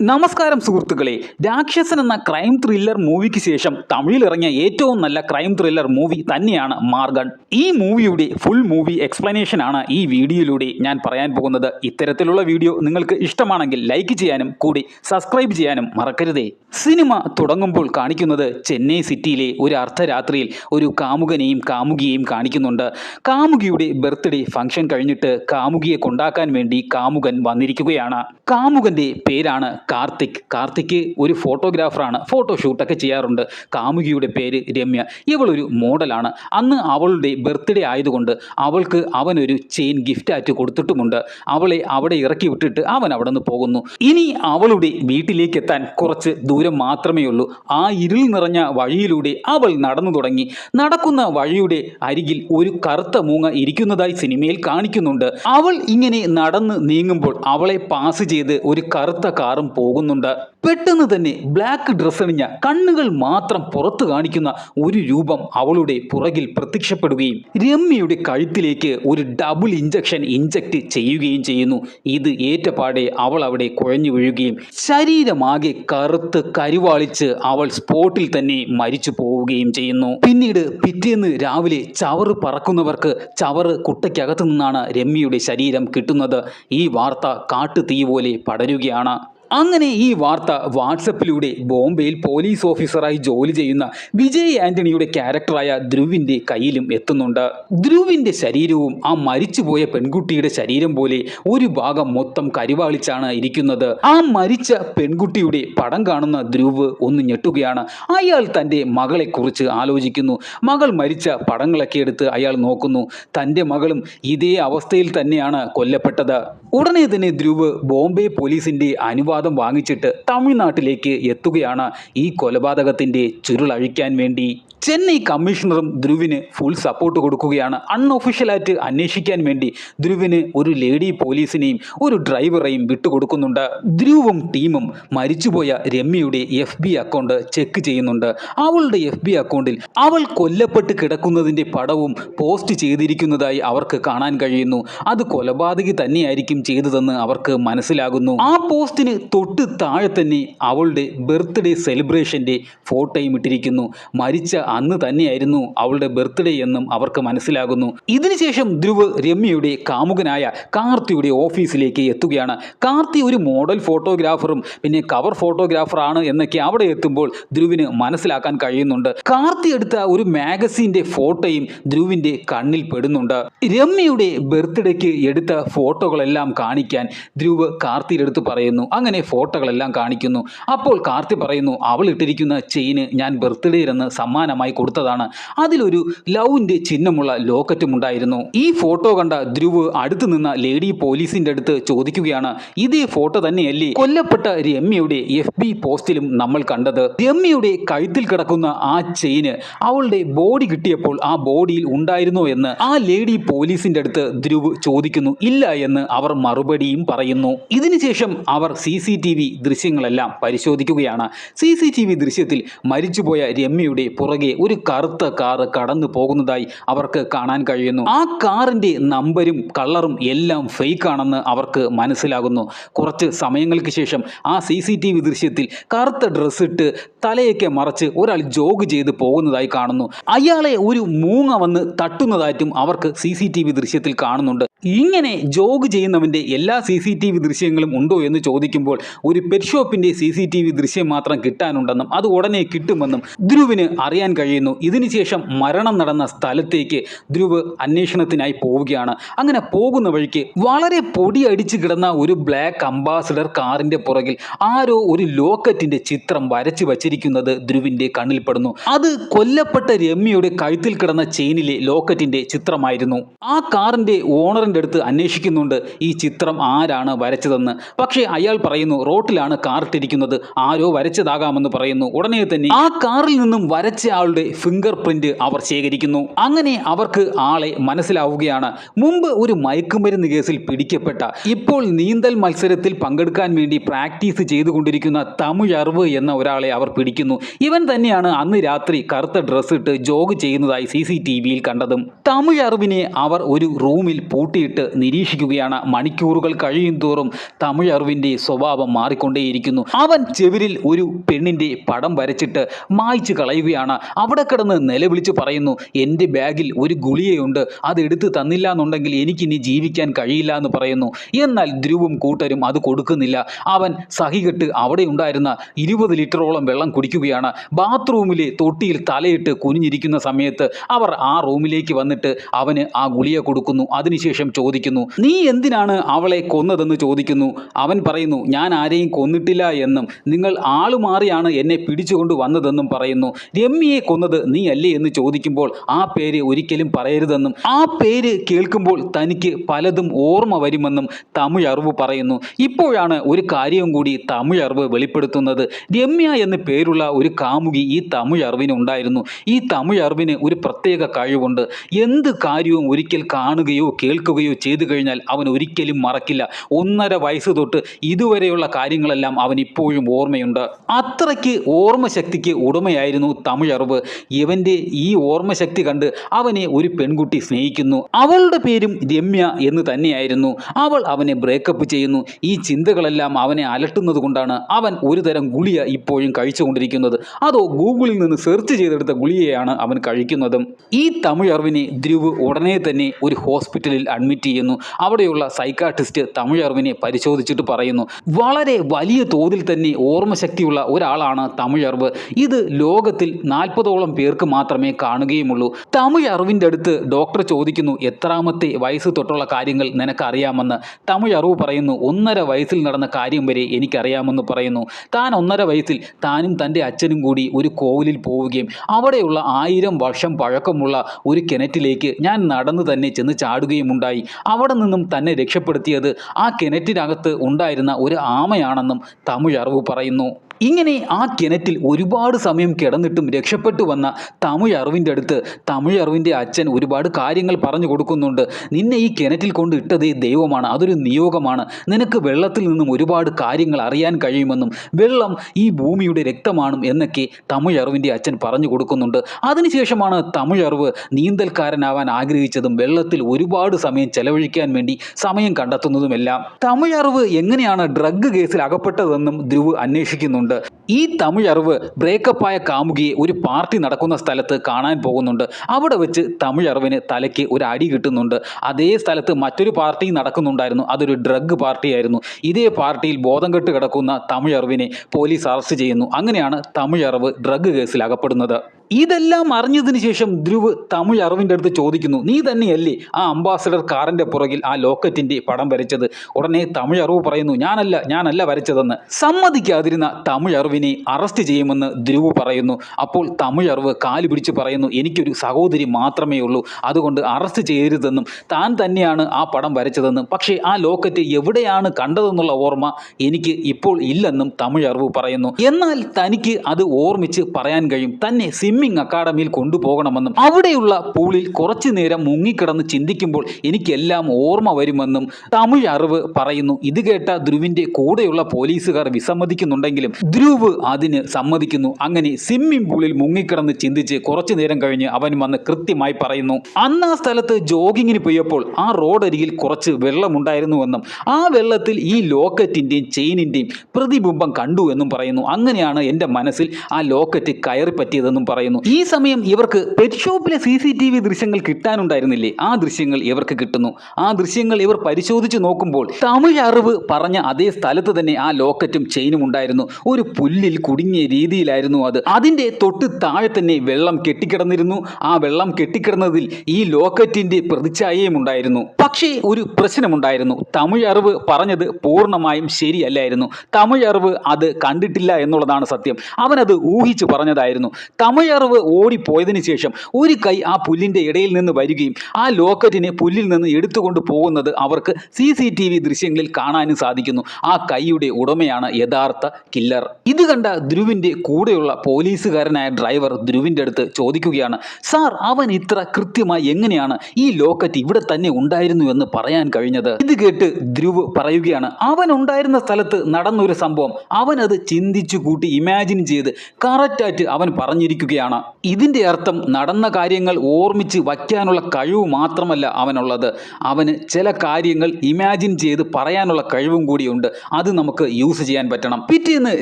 നമസ്കാരം സുഹൃത്തുക്കളെ. രാക്ഷസൻ എന്ന ക്രൈം ത്രില്ലർ മൂവിക്ക് ശേഷം തമിഴിൽ ഇറങ്ങിയ ഏറ്റവും നല്ല ക്രൈം ത്രില്ലർ മൂവി തന്നെയാണ് മാർഗൺ. ഈ മൂവിയുടെ ഫുൾ മൂവി എക്സ്പ്ലനേഷൻ ആണ് ഈ വീഡിയോയിലൂടെ ഞാൻ പറയാൻ പോകുന്നത്. ഇത്തരത്തിലുള്ള വീഡിയോ നിങ്ങൾക്ക് ഇഷ്ടമാണെങ്കിൽ ലൈക്ക് ചെയ്യാനും കൂടി സബ്സ്ക്രൈബ് ചെയ്യാനും മറക്കരുതേ. സിനിമ തുടങ്ങുമ്പോൾ കാണിക്കുന്നത് ചെന്നൈ സിറ്റിയിലെ ഒരു അർദ്ധരാത്രിയിൽ ഒരു കാമുകനെയും കാമുകിയെയും കാണിക്കുന്നുണ്ട്. കാമുകിയുടെ ബർത്ത്ഡേ ഫംഗ്ഷൻ കഴിഞ്ഞിട്ട് കാമുകിയെ കൊണ്ടാക്കാൻ വേണ്ടി കാമുകൻ വന്നിരിക്കുകയാണ്. കാമുകന്റെ പേരാണ് കാർത്തിക്. കാർത്തിക് ഒരു ഫോട്ടോഗ്രാഫറാണ്. ഫോട്ടോഷൂട്ടൊക്കെ ചെയ്യാറുണ്ട്. കാമുകിയുടെ പേര് രമ്യ. ഇവളൊരു മോഡലാണ്. അന്ന് അവളുടെ ബർത്ത്ഡേ ആയതുകൊണ്ട് അവൾക്ക് അവനൊരു ചെയിൻ ഗിഫ്റ്റ് ഗിഫ്റ്റായിട്ട് കൊടുത്തിട്ടുമുണ്ട്. അവളെ അവിടെ ഇറക്കി വിട്ടിട്ട് അവൻ അവിടെ നിന്ന് പോകുന്നു. ഇനി അവളുടെ വീട്ടിലേക്ക് എത്താൻ കുറച്ച് ദൂരം മാത്രമേ ഉള്ളൂ. ആ ഇരുൾ നിറഞ്ഞ വഴിയിലൂടെ അവൾ നടന്നു തുടങ്ങി. നടക്കുന്ന വഴിയുടെ അരികിൽ ഒരു കറുത്ത മൂങ്ങ ഇരിക്കുന്നതായി സിനിമയിൽ കാണിക്കുന്നുണ്ട്. അവൾ ഇങ്ങനെ നടന്ന് നീങ്ങുമ്പോൾ അവളെ പാസ് ചെയ്ത് ഒരു കറുത്ത കാറും പോകുന്നുണ്ട്. പെട്ടെന്ന് തന്നെ ബ്ലാക്ക് ഡ്രസ് അണിഞ്ഞ കണ്ണുകൾ മാത്രം പുറത്തു കാണിക്കുന്ന ഒരു രൂപം അവളുടെ പുറകിൽ പ്രത്യക്ഷപ്പെടുകയും രമ്യയുടെ കഴുത്തിലേക്ക് ഒരു ഡബിൾ ഇഞ്ചക്ഷൻ ഇഞ്ചക്ട് ചെയ്യുകയും ചെയ്യുന്നു. ഇത് ഏറ്റപാടെ അവൾ അവിടെ കുഴഞ്ഞു വീഴുകയും ശരീരമാകെ കറുത്ത് കരുവാളിച്ച് അവൾ സ്പോട്ടിൽ തന്നെ മരിച്ചു പോവുകയും ചെയ്യുന്നു. പിന്നീട് പിറ്റേന്ന് രാവിലെ ചവറ് പറക്കുന്നവർക്ക് ചവറ് കുട്ടയ്ക്കകത്തു നിന്നാണ് രമ്യയുടെ ശരീരം കിട്ടുന്നത്. ഈ വാർത്ത കാട്ടുതീ പോലെ പടരുകയാണ്. അങ്ങനെ ഈ വാർത്ത വാട്സപ്പിലൂടെ ബോംബെയിൽ പോലീസ് ഓഫീസറായി ജോലി ചെയ്യുന്ന വിജയ് ആന്റണിയുടെ ക്യാരക്ടറായ ധ്രുവിന്റെ കയ്യിലും എത്തുന്നുണ്ട്. ധ്രുവിന്റെ ശരീരവും ആ മരിച്ചുപോയ പെൺകുട്ടിയുടെ ശരീരം പോലെ ഒരു ഭാഗം മൊത്തം കരിവാളിച്ചാണ് ഇരിക്കുന്നത്. ആ മരിച്ച പെൺകുട്ടിയുടെ പടം കാണുന്ന ധ്രുവ് ഒന്ന് ഞെട്ടുകയാണ്. അയാൾ തന്റെ മകളെ കുറിച്ച് ആലോചിക്കുന്നു. മകൾ മരിച്ച പടങ്ങളൊക്കെ എടുത്ത് അയാൾ നോക്കുന്നു. തന്റെ മകളും ഇതേ അവസ്ഥയിൽ തന്നെയാണ് കൊല്ലപ്പെട്ടത്. ഉടനെ തന്നെ ധ്രുവ് ബോംബെ പോലീസിന്റെ അനുവാദം വാങ്ങിച്ചിട്ട് തമിഴ്നാട്ടിലേക്ക് എത്തുകയാണ് ഈ കൊലപാതകത്തിന്റെ ചുരുളഴിക്കാൻ വേണ്ടി. ചെന്നൈ കമ്മീഷണറും ധ്രുവിന് ഫുൾ സപ്പോർട്ട് കൊടുക്കുകയാണ്. അൺഒഫീഷ്യലായിട്ട് അന്വേഷിക്കാൻ വേണ്ടി ധ്രുവിന് ഒരു ലേഡി പോലീസിനെയും ഒരു ഡ്രൈവറെയും വിട്ടുകൊടുക്കുന്നുണ്ട്. ധ്രുവും ടീമും മരിച്ചുപോയ രമ്യയുടെ എഫ് ബി അക്കൗണ്ട് ചെക്ക് ചെയ്യുന്നുണ്ട്. അവളുടെ എഫ് ബി അക്കൗണ്ടിൽ അവൾ കൊല്ലപ്പെട്ട് കിടക്കുന്നതിന്റെ പടവും പോസ്റ്റ് ചെയ്തിരിക്കുന്നതായി അവർക്ക് കാണാൻ കഴിയുന്നു. അത് കൊലപാതകി തന്നെയായിരിക്കും ചെയ്തതെന്ന് അവർക്ക് മനസ്സിലാകുന്നു. ആ പോസ്റ്റിന് തൊട്ട് താഴെ തന്നെ അവളുടെ ബർത്ത്ഡേ സെലിബ്രേഷന്റെ ഫോട്ടോയും ഇട്ടിരിക്കുന്നു. മരിച്ച അന്ന് തന്നെയായിരുന്നു അവളുടെ ബർത്ത്ഡേ എന്നും അവർക്ക് മനസ്സിലാകുന്നു. ഇതിനുശേഷം ധ്രുവ് രമ്യയുടെ കാമുകനായ കാർത്തിയുടെ ഓഫീസിലേക്ക് എത്തുകയാണ്. കാർത്തി ഒരു മോഡൽ ഫോട്ടോഗ്രാഫറും പിന്നെ കവർ ഫോട്ടോഗ്രാഫറാണ് എന്നൊക്കെ അവിടെ എത്തുമ്പോൾ ധ്രുവിന് മനസ്സിലാക്കാൻ കഴിയുന്നുണ്ട്. കാർത്തി എടുത്ത ഒരു മാഗസീന്റെ ഫോട്ടോയും ധ്രുവിന്റെ കണ്ണിൽ പെടുന്നുണ്ട്. രമ്യയുടെ ബർത്ത്ഡേക്ക് എടുത്ത ഫോട്ടോകളെല്ലാം കാണിക്കാൻ ധ്രുവ് കാർത്തിയിലെടുത്ത് പറയുന്നു. അങ്ങനെ ഫോട്ടോകളെല്ലാം കാണിക്കുന്നു. അപ്പോൾ കാർത്തി പറയുന്നു അവൾ ഇട്ടിരിക്കുന്ന ചെയിന് ഞാൻ ബർത്ത്ഡേയിലെന്ന് സമ്മാനമായി കൊടുത്തതാണ്. അതിലൊരു ലവിന്റെ ചിഹ്നമുള്ള ലോക്കറ്റും ഉണ്ടായിരുന്നു. ഈ ഫോട്ടോ കണ്ട ധ്രുവ് അടുത്ത് നിന്ന ലേഡി പോലീസിന്റെ അടുത്ത് ചോദിക്കുകയാണ് ഇതേ ഫോട്ടോ തന്നെയല്ലേ? കൊല്ലപ്പെട്ട രമ്യയുടെ എഫ് ബി പോസ്റ്റിലും നമ്മൾ കണ്ടത്. രമ്യയുടെ കഴുത്തിൽ കിടക്കുന്ന ആ ചെയിന് അവളുടെ ബോഡി കിട്ടിയപ്പോൾ ആ ബോഡിയിൽ ഉണ്ടായിരുന്നോ എന്ന് ആ ലേഡി പോലീസിന്റെ അടുത്ത് ധ്രുവ് ചോദിക്കുന്നു. ഇല്ല എന്ന് അവർ മറുപടിയും പറയുന്നു. ഇതിനുശേഷം അവർ സി സി ടി വി ദൃശ്യങ്ങളെല്ലാം പരിശോധിക്കുകയാണ്. സി സി ടി വി ദൃശ്യത്തിൽ മരിച്ചുപോയ രമ്യയുടെ പുറകെ ഒരു കറുത്ത കാറ് കടന്നു പോകുന്നതായി അവർക്ക് കാണാൻ കഴിയുന്നു. ആ കാറിന്റെ നമ്പരും കളറും എല്ലാം ഫേക്ക് ആണെന്ന് അവർക്ക് മനസ്സിലാകുന്നു. കുറച്ച് സമയങ്ങൾക്ക് ശേഷം ആ സി സി ടി വി ദൃശ്യത്തിൽ കറുത്ത ഡ്രസ്സ് ഇട്ട് തലയൊക്കെ മറച്ച് ഒരാൾ ജോഗ് ചെയ്ത് പോകുന്നതായി കാണുന്നു. അയാളെ ഒരു മൂങ്ങ വന്ന് തട്ടുന്നതായിട്ടും അവർക്ക് സി സി ടി വി ദൃശ്യത്തിൽ കാണുന്നുണ്ട്. ഇങ്ങനെ ജോഗ് ചെയ്യുന്നവന്റെ എല്ലാ സി സി ടി വി ദൃശ്യങ്ങളും ഉണ്ടോ എന്ന് ചോദിക്കുമ്പോൾ ഒരു പെറ്റ് ഷോപ്പിന്റെ സി സി ടി വി ദൃശ്യം മാത്രം കിട്ടാനുണ്ടെന്നും അത് ഉടനെ കിട്ടുമെന്നും ധ്രുവിന് അറിയാൻ കഴിയുന്നു. ഇതിനുശേഷം മരണം നടന്ന സ്ഥലത്തേക്ക് ധ്രുവ് അന്വേഷണത്തിനായി പോവുകയാണ്. അങ്ങനെ പോകുന്ന വഴിക്ക് വളരെ പൊടി അടിച്ചു കിടന്ന ഒരു ബ്ലാക്ക് അംബാസിഡർ കാറിന്റെ പുറകിൽ ആരോ ഒരു ലോക്കറ്റിന്റെ ചിത്രം വരച്ചു വച്ചിരിക്കുന്നത് ധ്രുവിന്റെ കണ്ണിൽപ്പെടുന്നു അത് കൊല്ലപ്പെട്ട രമ്യയുടെ കഴുത്തിൽ കിടന്ന ചെയിനിലെ ലോക്കറ്റിന്റെ ചിത്രമായിരുന്നു. ആ കാറിന്റെ ഓണറിന്റെ അടുത്ത് അന്വേഷിക്കുന്നുണ്ട് ഈ ചിത്രം ആരാണ് വരച്ചതെന്ന്. പക്ഷേ അയാൾ പറയുന്നു റോട്ടിലാണ് കാറിട്ടിരിക്കുന്നത്. ആരോ വരച്ചതാകാമെന്ന് പറയുന്നു. ഉടനെ തന്നെ ആ കാറിൽ നിന്നും വരച്ച ആളുടെ ഫിംഗർ പ്രിന്റ് അവർ ശേഖരിക്കുന്നു. അങ്ങനെ അവർക്ക് ആളെ മനസ്സിലാവുകയാണ്. മുമ്പ് ഒരു മയക്കുമരുന്ന് കേസിൽ പിടിക്കപ്പെട്ട ഇപ്പോൾ നീന്തൽ മത്സരത്തിൽ പങ്കെടുക്കാൻ വേണ്ടി പ്രാക്ടീസ് ചെയ്തുകൊണ്ടിരിക്കുന്ന തമിഴ് അറിവ് എന്ന ഒരാളെ അവർ പിടിക്കുന്നു. ഇവൻ തന്നെയാണ് അന്ന് രാത്രി കറുത്ത ഡ്രസ്സ് ഇട്ട് ജോഗ് ചെയ്യുന്നതായി സി സി ടി വിയിൽ കണ്ടതും. തമിഴ് അറിവിനെ അവർ ഒരു റൂമിൽ പൂട്ടി നോട്ടിയിട്ട് നിരീക്ഷിക്കുകയാണ്. മണിക്കൂറുകൾ കഴിയും തോറും തമിഴ് അറിവിന്റെ സ്വഭാവം മാറിക്കൊണ്ടേയിരിക്കുന്നു. അവൻ ചെവിരിൽ ഒരു പെണ്ണിന്റെ പടം വരച്ചിട്ട് മായ്ച്ചു കളയുകയാണ്. അവിടെ കിടന്ന് നിലവിളിച്ച് പറയുന്നു എന്റെ ബാഗിൽ ഒരു ഗുളികയുണ്ട്. അത് എടുത്ത് തന്നില്ല എന്നുണ്ടെങ്കിൽ എനിക്കിനി ജീവിക്കാൻ കഴിയില്ല എന്ന് പറയുന്നു. എന്നാൽ ധ്രുവും കൂട്ടരും അത് കൊടുക്കുന്നില്ല. അവൻ സഹികെട്ട് അവിടെ ഉണ്ടായിരുന്ന ഇരുപത് ലിറ്ററോളം വെള്ളം കുടിക്കുകയാണ്. ബാത്റൂമിലെ തൊട്ടിയിൽ തലയിട്ട് കുനിഞ്ഞിരിക്കുന്ന സമയത്ത് അവർ ആ റൂമിലേക്ക് വന്നിട്ട് അവന് ആ ഗുളിയ കൊടുക്കുന്നു. അതിനുശേഷം ചോദിക്കുന്നു നീ എന്തിനാണ് അവളെ കൊന്നതെന്ന് ചോദിക്കുന്നു? അവൻ പറയുന്നു ഞാൻ ആരെയും കൊന്നിട്ടില്ല എന്നും നിങ്ങൾ ആളുമാറിയാണ് എന്നെ പിടിച്ചുകൊണ്ട് വന്നതെന്നും പറയുന്നു. രമ്യയെ കൊന്നത് നീ അല്ലേ എന്ന് ചോദിക്കുമ്പോൾ ആ പേര് ഒരിക്കലും പറയരുതെന്നും ആ പേര് കേൾക്കുമ്പോൾ തനിക്ക് പലതും ഓർമ്മ വരുമെന്നും തമിഴറിവ് പറയുന്നു. ഇപ്പോഴാണ് ഒരു കാര്യം കൂടി തമിഴറിവ് വെളിപ്പെടുത്തുന്നത്. രമ്യ എന്ന് പേരുള്ള ഒരു കാമുകി ഈ തമിഴ് അറിവിന് ഉണ്ടായിരുന്നു. ഈ തമിഴ് അറിവിന് ഒരു പ്രത്യേക കഴിവുണ്ട്. എന്ത് കാര്യവും ഒരിക്കൽ കാണുകയോ കേൾക്കുകയോ ചെയ്തു കഴിഞ്ഞാൽ അവൻ ഒരിക്കലും മറക്കില്ല. ഒന്നര വയസ്സ് തൊട്ട് ഇതുവരെയുള്ള കാര്യങ്ങളെല്ലാം അവൻ ഇപ്പോഴും ഓർമ്മയുണ്ട്. അത്രയ്ക്ക് ഓർമ്മശക്തിക്ക് ഉടമയായിരുന്നു തമിഴറിവ്. ഇവന്റെ ഈ ഓർമ്മശക്തി കണ്ട് അവനെ ഒരു പെൺകുട്ടി സ്നേഹിക്കുന്നു. അവളുടെ പേരും രമ്യ എന്ന് തന്നെയായിരുന്നു. അവൾ അവനെ ബ്രേക്കപ്പ് ചെയ്യുന്നു. ഈ ചിന്തകളെല്ലാം അവനെ അലട്ടുന്നത് കൊണ്ടാണ് അവൻ ഒരു തരം ഗുളിയ ഇപ്പോഴും കഴിച്ചുകൊണ്ടിരിക്കുന്നത്. അതോ ഗൂഗിളിൽ നിന്ന് സെർച്ച് ചെയ്തെടുത്ത ഗുളിയയാണ് അവൻ കഴിക്കുന്നതും. ഈ തമിഴറിവിനെ ധ്രുവ് ഉടനെ തന്നെ ഒരു ഹോസ്പിറ്റലിൽ അഡ്മിറ്റ് ചെയ്യുന്നു. അവിടെയുള്ള സൈക്കാട്രിസ്റ്റ് തമിഴ് അറിവിനെ പരിശോധിച്ചിട്ട് പറയുന്നു. വളരെ വലിയ തോതിൽ തന്നെ ഓർമ്മശക്തിയുള്ള ഒരാളാണ് തമിഴ് അറിവ്. ഇത് ലോകത്തിൽ നാൽപ്പതോളം പേർക്ക് മാത്രമേ കാണുകയുമുള്ളൂ. തമിഴ് അറിവിന്റെ അടുത്ത് ഡോക്ടർ ചോദിക്കുന്നു എത്രാമത്തെ വയസ്സ് തൊട്ടുള്ള കാര്യങ്ങൾ നിനക്കറിയാമെന്ന്? തമിഴ് അറിവ് പറയുന്നു ഒന്നര വയസ്സിൽ നടന്ന കാര്യം വരെ എനിക്കറിയാമെന്ന് പറയുന്നു. താൻ ഒന്നര വയസ്സിൽ താനും തന്റെ അച്ഛനും കൂടി ഒരു കോവിലിൽ പോവുകയും അവിടെയുള്ള ആയിരം വർഷം പഴക്കമുള്ള ഒരു കിണറ്റിലേക്ക് ഞാൻ നടന്നു തന്നെ ചെന്ന് ചാടുകയും ഉണ്ടായി അവിടെ നിന്നും തന്നെ രക്ഷപ്പെടുത്തിയത് ആ കിണറ്റിനകത്ത് ഉണ്ടായിരുന്ന ഒരു ആമയാണെന്നും തമിഴ് അറിവ് പറയുന്നു. ഇങ്ങനെ ആ കിണറ്റിൽ ഒരുപാട് സമയം കിടന്നിട്ടും രക്ഷപ്പെട്ടു വന്ന തമിഴ് അറിവിന്റെ അടുത്ത് തമിഴ് അറിവിന്റെ അച്ഛൻ ഒരുപാട് കാര്യങ്ങൾ പറഞ്ഞു കൊടുക്കുന്നുണ്ട്. നിന്നെ ഈ കിണറ്റിൽ കൊണ്ട് ഇട്ടതേ ദൈവമാണ് അതൊരു നിയോഗമാണ്. നിനക്ക് വെള്ളത്തിൽ നിന്നും ഒരുപാട് കാര്യങ്ങൾ അറിയാൻ കഴിയുമെന്നും വെള്ളം ഈ ഭൂമിയുടെ രക്തമാണും എന്നൊക്കെ തമിഴ് അറിവിന്റെ അച്ഛൻ പറഞ്ഞു കൊടുക്കുന്നുണ്ട്. അതിനുശേഷമാണ് തമിഴ് അറിവ് നീന്തൽക്കാരനാവാൻ ആഗ്രഹിച്ചതും വെള്ളത്തിൽ ഒരുപാട് സമയം ചെലവഴിക്കാൻ വേണ്ടി സമയം കണ്ടെത്തുന്നതുമെല്ലാം. തമിഴ് അറിവ് എങ്ങനെയാണ് ഡ്രഗ് കേസിൽ അകപ്പെട്ടതെന്നും ധ്രുവ് അന്വേഷിക്കുന്നുണ്ട്. ഈ തമിഴറിവ് ബ്രേക്കപ്പ് ബ്രേക്കപ്പായ കാമുകിയെ ഒരു പാർട്ടി നടക്കുന്ന സ്ഥലത്ത് കാണാൻ പോകുന്നുണ്ട്. അവിടെ വെച്ച് തമിഴറിവിന് തലയ്ക്ക് ഒരു അടി കിട്ടുന്നുണ്ട്. അതേ സ്ഥലത്ത് മറ്റൊരു പാർട്ടി നടക്കുന്നുണ്ടായിരുന്നു. അതൊരു ഡ്രഗ് പാർട്ടിയായിരുന്നു. ഇതേ പാർട്ടിയിൽ ബോധം കെട്ട് കിടക്കുന്ന തമിഴറിവിനെ പോലീസ് അറസ്റ്റ് ചെയ്യുന്നു. അങ്ങനെയാണ് തമിഴറിവ് ഡ്രഗ് കേസിൽ അകപ്പെടുന്നത്. ഇതെല്ലാം അറിഞ്ഞതിന് ശേഷം ധ്രുവ് തമിഴ് അറിവിന്റെ അടുത്ത് ചോദിക്കുന്നു നീ തന്നെയല്ലേ ആ അംബാസഡർ കാറിന്റെ പുറകിൽ ആ ലോക്കറ്റിന്റെ പടം വരച്ചത്? ഉടനെ തമിഴ് അറിവ് പറയുന്നു ഞാനല്ല ഞാനല്ല വരച്ചതെന്ന്. സമ്മതിക്കാതിരുന്ന തമിഴ് അറിവിനെ അറസ്റ്റ് ചെയ്യുമെന്ന് ധ്രുവ് പറയുന്നു. അപ്പോൾ തമിഴ് അറിവ് കാൽ പിടിച്ച് പറയുന്നു എനിക്കൊരു സഹോദരി മാത്രമേ ഉള്ളൂ. അതുകൊണ്ട് അറസ്റ്റ് ചെയ്യരുതെന്നും. താൻ തന്നെയാണ് ആ പടം വരച്ചതെന്നും. പക്ഷേ ആ ലോക്കറ്റ് എവിടെയാണ് കണ്ടതെന്നുള്ള ഓർമ്മ എനിക്ക് ഇപ്പോൾ ഇല്ലെന്നും തമിഴ് അറിവ് പറയുന്നു. എന്നാൽ തനിക്ക് അത് ഓർമ്മിച്ച് പറയാൻ കഴിയും. തന്നെ സ്വിമ്മിംഗ് അക്കാഡമിയിൽ കൊണ്ടുപോകണമെന്നും അവിടെയുള്ള പൂളിൽ കുറച്ചു നേരം മുങ്ങിക്കിടന്ന് ചിന്തിക്കുമ്പോൾ എനിക്കെല്ലാം ഓർമ്മ വരുമെന്നും തമിഴ് അറിവ് പറയുന്നു. ഇത് കേട്ട ധ്രുവിന്റെ കൂടെയുള്ള പോലീസുകാർ വിസമ്മതിക്കുന്നുണ്ടെങ്കിലും ധ്രുവ് അതിന് സമ്മതിക്കുന്നു. അങ്ങനെ സ്വിമ്മിംഗ് പൂളിൽ മുങ്ങിക്കിടന്ന് ചിന്തിച്ച് കുറച്ചു നേരം കഴിഞ്ഞ് അവൻ വന്ന് കൃത്യമായി പറയുന്നു അന്ന് ആ സ്ഥലത്ത് ജോഗിങ്ങിന് പോയപ്പോൾ ആ റോഡരികിൽ കുറച്ച് വെള്ളമുണ്ടായിരുന്നുവെന്നും ആ വെള്ളത്തിൽ ഈ ലോക്കറ്റിന്റെയും ചെയിനിന്റെയും പ്രതിബിംബം കണ്ടു എന്നും പറയുന്നു. അങ്ങനെയാണ് എന്റെ മനസ്സിൽ ആ ലോക്കറ്റ് കയറി പറ്റിയതെന്നും പറയുന്നു. ഈ സമയം ഇവർക്ക് പെറ്റ് ഷോപ്പിലെ സി സി ടി വി ദൃശ്യങ്ങൾ കിട്ടാനുണ്ടായിരുന്നില്ലേ? ആ ദൃശ്യങ്ങൾ ഇവർക്ക് കിട്ടുന്നു. ആ ദൃശ്യങ്ങൾ ഇവർ പരിശോധിച്ച് നോക്കുമ്പോൾ തമിഴ് അറിവ് പറഞ്ഞ അതേ സ്ഥലത്ത് തന്നെ ആ ലോക്കറ്റും ചെയിനും ഉണ്ടായിരുന്നു. ഒരു പുല്ലിൽ കുടുങ്ങിയ രീതിയിലായിരുന്നു അത്. അതിന്റെ തൊട്ട് താഴെ തന്നെ വെള്ളം കെട്ടിക്കിടന്നിരുന്നു. ആ വെള്ളം കെട്ടിക്കിടന്നതിൽ ഈ ലോക്കറ്റിന്റെ പ്രതിച്ഛായയും ഉണ്ടായിരുന്നു. പക്ഷേ ഒരു പ്രശ്നമുണ്ടായിരുന്നു. തമിഴ് അറിവ് പറഞ്ഞത് പൂർണമായും ശരിയല്ലായിരുന്നു. തമിഴ് അറിവ് അത് കണ്ടിട്ടില്ല എന്നുള്ളതാണ് സത്യം. അവനത് ഊഹിച്ചു പറഞ്ഞതായിരുന്നു. തമിഴ് അറിവ് ഓടിപ്പോയതിനു ശേഷം ഒരു കൈ ആ പുല്ലിന്റെ ഇടയിൽ നിന്ന് വരികയും ആ ലോക്കറ്റിനെ പുല്ലിൽ നിന്ന് എടുത്തുകൊണ്ട് പോകുന്നത് അവർക്ക് സി സി ടി വി ദൃശ്യങ്ങളിൽ കാണാനും സാധിക്കുന്നു. ആ കൈയുടെ ഉടമയാണ് യഥാർത്ഥ കില്ലർ ഇത് കണ്ട ധ്രുവിന്റെ കൂടെയുള്ള പോലീസുകാരനായ ഡ്രൈവർ ധ്രുവിന്റെ അടുത്ത് ചോദിക്കുകയാണ് സാർ അവൻ ഇത്ര കൃത്യമായി എങ്ങനെയാണ് ഈ ലോക്കറ്റ് ഇവിടെ തന്നെ ഉണ്ടായിരുന്നു എന്ന് പറയാൻ കഴിഞ്ഞത്? ഇത് കേട്ട് ധ്രുവ് പറയുകയാണ് അവൻ ഉണ്ടായിരുന്ന സ്ഥലത്ത് നടന്നൊരു സംഭവം. അവൻ അത് ചിന്തിച്ചു കൂട്ടി ഇമാജിൻ ചെയ്ത് കറക്റ്റായിട്ട് അവൻ പറഞ്ഞിരിക്കുകയാണ്. പറയുകയാണ് ഇതിന്റെ അർത്ഥം നടന്ന കാര്യങ്ങൾ ഓർമ്മിച്ച് വയ്ക്കാനുള്ള കഴിവ് മാത്രമല്ല അവനുള്ളത്. അവന് ചില കാര്യങ്ങൾ ഇമാജിൻ ചെയ്ത് പറയാനുള്ള കഴിവും കൂടിയുണ്ട്. അത് നമുക്ക് യൂസ് ചെയ്യാൻ പറ്റണം. പിറ്റേന്ന്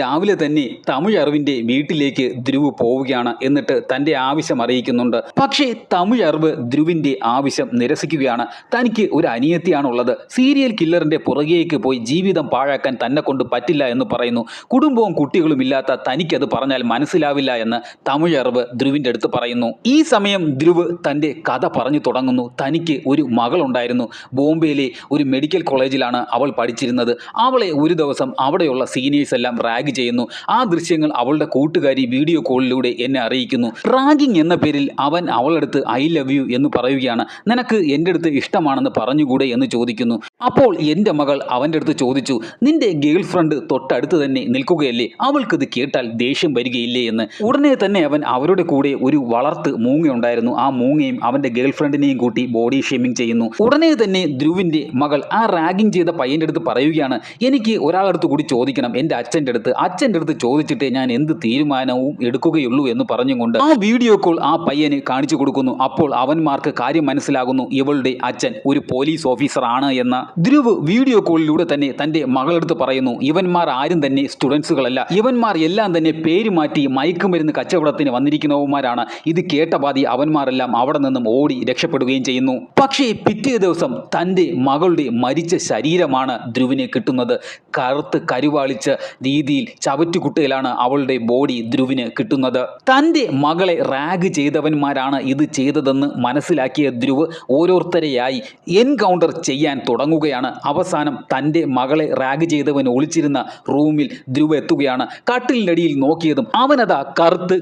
രാവിലെ തന്നെ തമിഴ് അറിവിന്റെ വീട്ടിലേക്ക് ധ്രുവ് പോവുകയാണ് എന്നിട്ട് തന്റെ ആവശ്യം അറിയിക്കുന്നുണ്ട്. പക്ഷേ തമിഴ് അറിവ് ധ്രുവിന്റെ ആവശ്യം നിരസിക്കുകയാണ്. തനിക്ക് ഒരു അനിയത്തിയാണുള്ളത്. സീരിയൽ കില്ലറിന്റെ പുറകേക്ക് പോയി ജീവിതം പാഴാക്കാൻ തന്നെ കൊണ്ട് പറ്റില്ല എന്ന് പറയുന്നു. കുടുംബവും കുട്ടികളും ഇല്ലാത്ത തനിക്കത് പറഞ്ഞാൽ മനസ്സിലാവില്ല എന്ന് തമിഴ് അറിവ് ധ്രുവിന്റെ അടുത്ത് പറയുന്നു. ഈ സമയം ധ്രുവ് തന്റെ കഥ പറഞ്ഞു തുടങ്ങുന്നു. തനിക്ക് ഒരു മകളുണ്ടായിരുന്നു. ബോംബെയിലെ ഒരു മെഡിക്കൽ കോളേജിലാണ് അവൾ പഠിച്ചിരുന്നത്. അവളെ ഒരു ദിവസം അവിടെയുള്ള സീനിയേഴ്സ് എല്ലാം റാഗ് ചെയ്യുന്നു. ആ ദൃശ്യങ്ങൾ അവളുടെ കൂട്ടുകാരി വീഡിയോ കോളിലൂടെ എന്നെ അറിയിക്കുന്നു. റാഗിങ് എന്ന പേരിൽ അവൻ അവളടുത്ത് ഐ ലവ് യു എന്ന് പറയുകയാണ്. നിനക്ക് എന്റെ അടുത്ത് ഇഷ്ടമാണെന്ന് പറഞ്ഞുകൂടെ എന്ന് ചോദിക്കുന്നു. അപ്പോൾ എന്റെ മകൾ അവന്റെ അടുത്ത് ചോദിച്ചു നിന്റെ ഗേൾ ഫ്രണ്ട് തൊട്ടടുത്ത് തന്നെ നിൽക്കുകയല്ലേ? അവൾക്കിത് കേട്ടാൽ ദേഷ്യം വരികയില്ലേ? എന്ന്. ഉടനെ തന്നെ അവൻ അവരുടെ കൂടെ ഒരു വളർത്ത് മൂങ്ങയുണ്ടായിരുന്നു ആ മൂങ്ങയും അവന്റെ ഗേൾ ഫ്രണ്ടിനെയും കൂട്ടി ബോഡി ഷേമിംഗ് ചെയ്യുന്നു. ഉടനെ തന്നെ ധ്രുവിന്റെ മകൾ ആ റാഗിങ് ചെയ്ത പയ്യന്റെ അടുത്ത് പറയുകയാണ് എനിക്ക് ഒരാളടുത്ത് കൂടി ചോദിക്കണം. എന്റെ അച്ഛന്റെ അടുത്ത്. അച്ഛന്റെ അടുത്ത് ചോദിച്ചിട്ടേ ഞാൻ എന്ത് തീരുമാനവും എടുക്കുകയുള്ളൂ എന്ന് പറഞ്ഞുകൊണ്ട് ആ വീഡിയോ കോൾ ആ പയ്യന് കാണിച്ചു കൊടുക്കുന്നു. അപ്പോൾ അവന്മാർക്ക് കാര്യം മനസ്സിലാകുന്നു. ഇവളുടെ അച്ഛൻ ഒരു പോലീസ് ഓഫീസർ ആണ് എന്ന് ധ്രുവ് വീഡിയോ കോളിലൂടെ തന്നെ തന്റെ മകളെടുത്ത് പറയുന്നു. ഇവന്മാർ ആരും തന്നെ സ്റ്റുഡൻസുകളല്ല ഇവന്മാർ എല്ലാം തന്നെ പേര് മാറ്റി മയക്കുമരുന്ന് കച്ചവടത്തിന് വന്നിരിക്കുന്നവന്മാരാണ്. ഇത് കേട്ട പാതി അവന്മാരെല്ലാം അവിടെ നിന്നും ഓടി രക്ഷപ്പെടുകയും ചെയ്യുന്നു. പക്ഷേ പിറ്റേ ദിവസം തന്റെ മകളുടെ മരിച്ച ശരീരമാണ് ധ്രുവിന് കിട്ടുന്നത്. കറുത്ത് കരുവാളിച്ച രീതിയിൽ ചവറ്റുകുട്ടയിലാണ് അവളുടെ ബോഡി ധ്രുവിന് കിട്ടുന്നത്. തന്റെ മകളെ റാഗ് ചെയ്തവന്മാരാണ് ഇത് ചെയ്തതെന്ന് മനസ്സിലാക്കിയ ധ്രുവ് ഓരോരുത്തരെയായി എൻകൗണ്ടർ ചെയ്യാൻ തുടങ്ങുകയാണ്. അവസാനം തന്റെ മകളെ റാഗ് ചെയ്തവൻ ഒളിച്ചിരുന്ന റൂമിൽ ധ്രുവ് എത്തുകയാണ്. കട്ടിലിനടിയിൽ നോക്കിയതും അവനതാ കറുത്ത്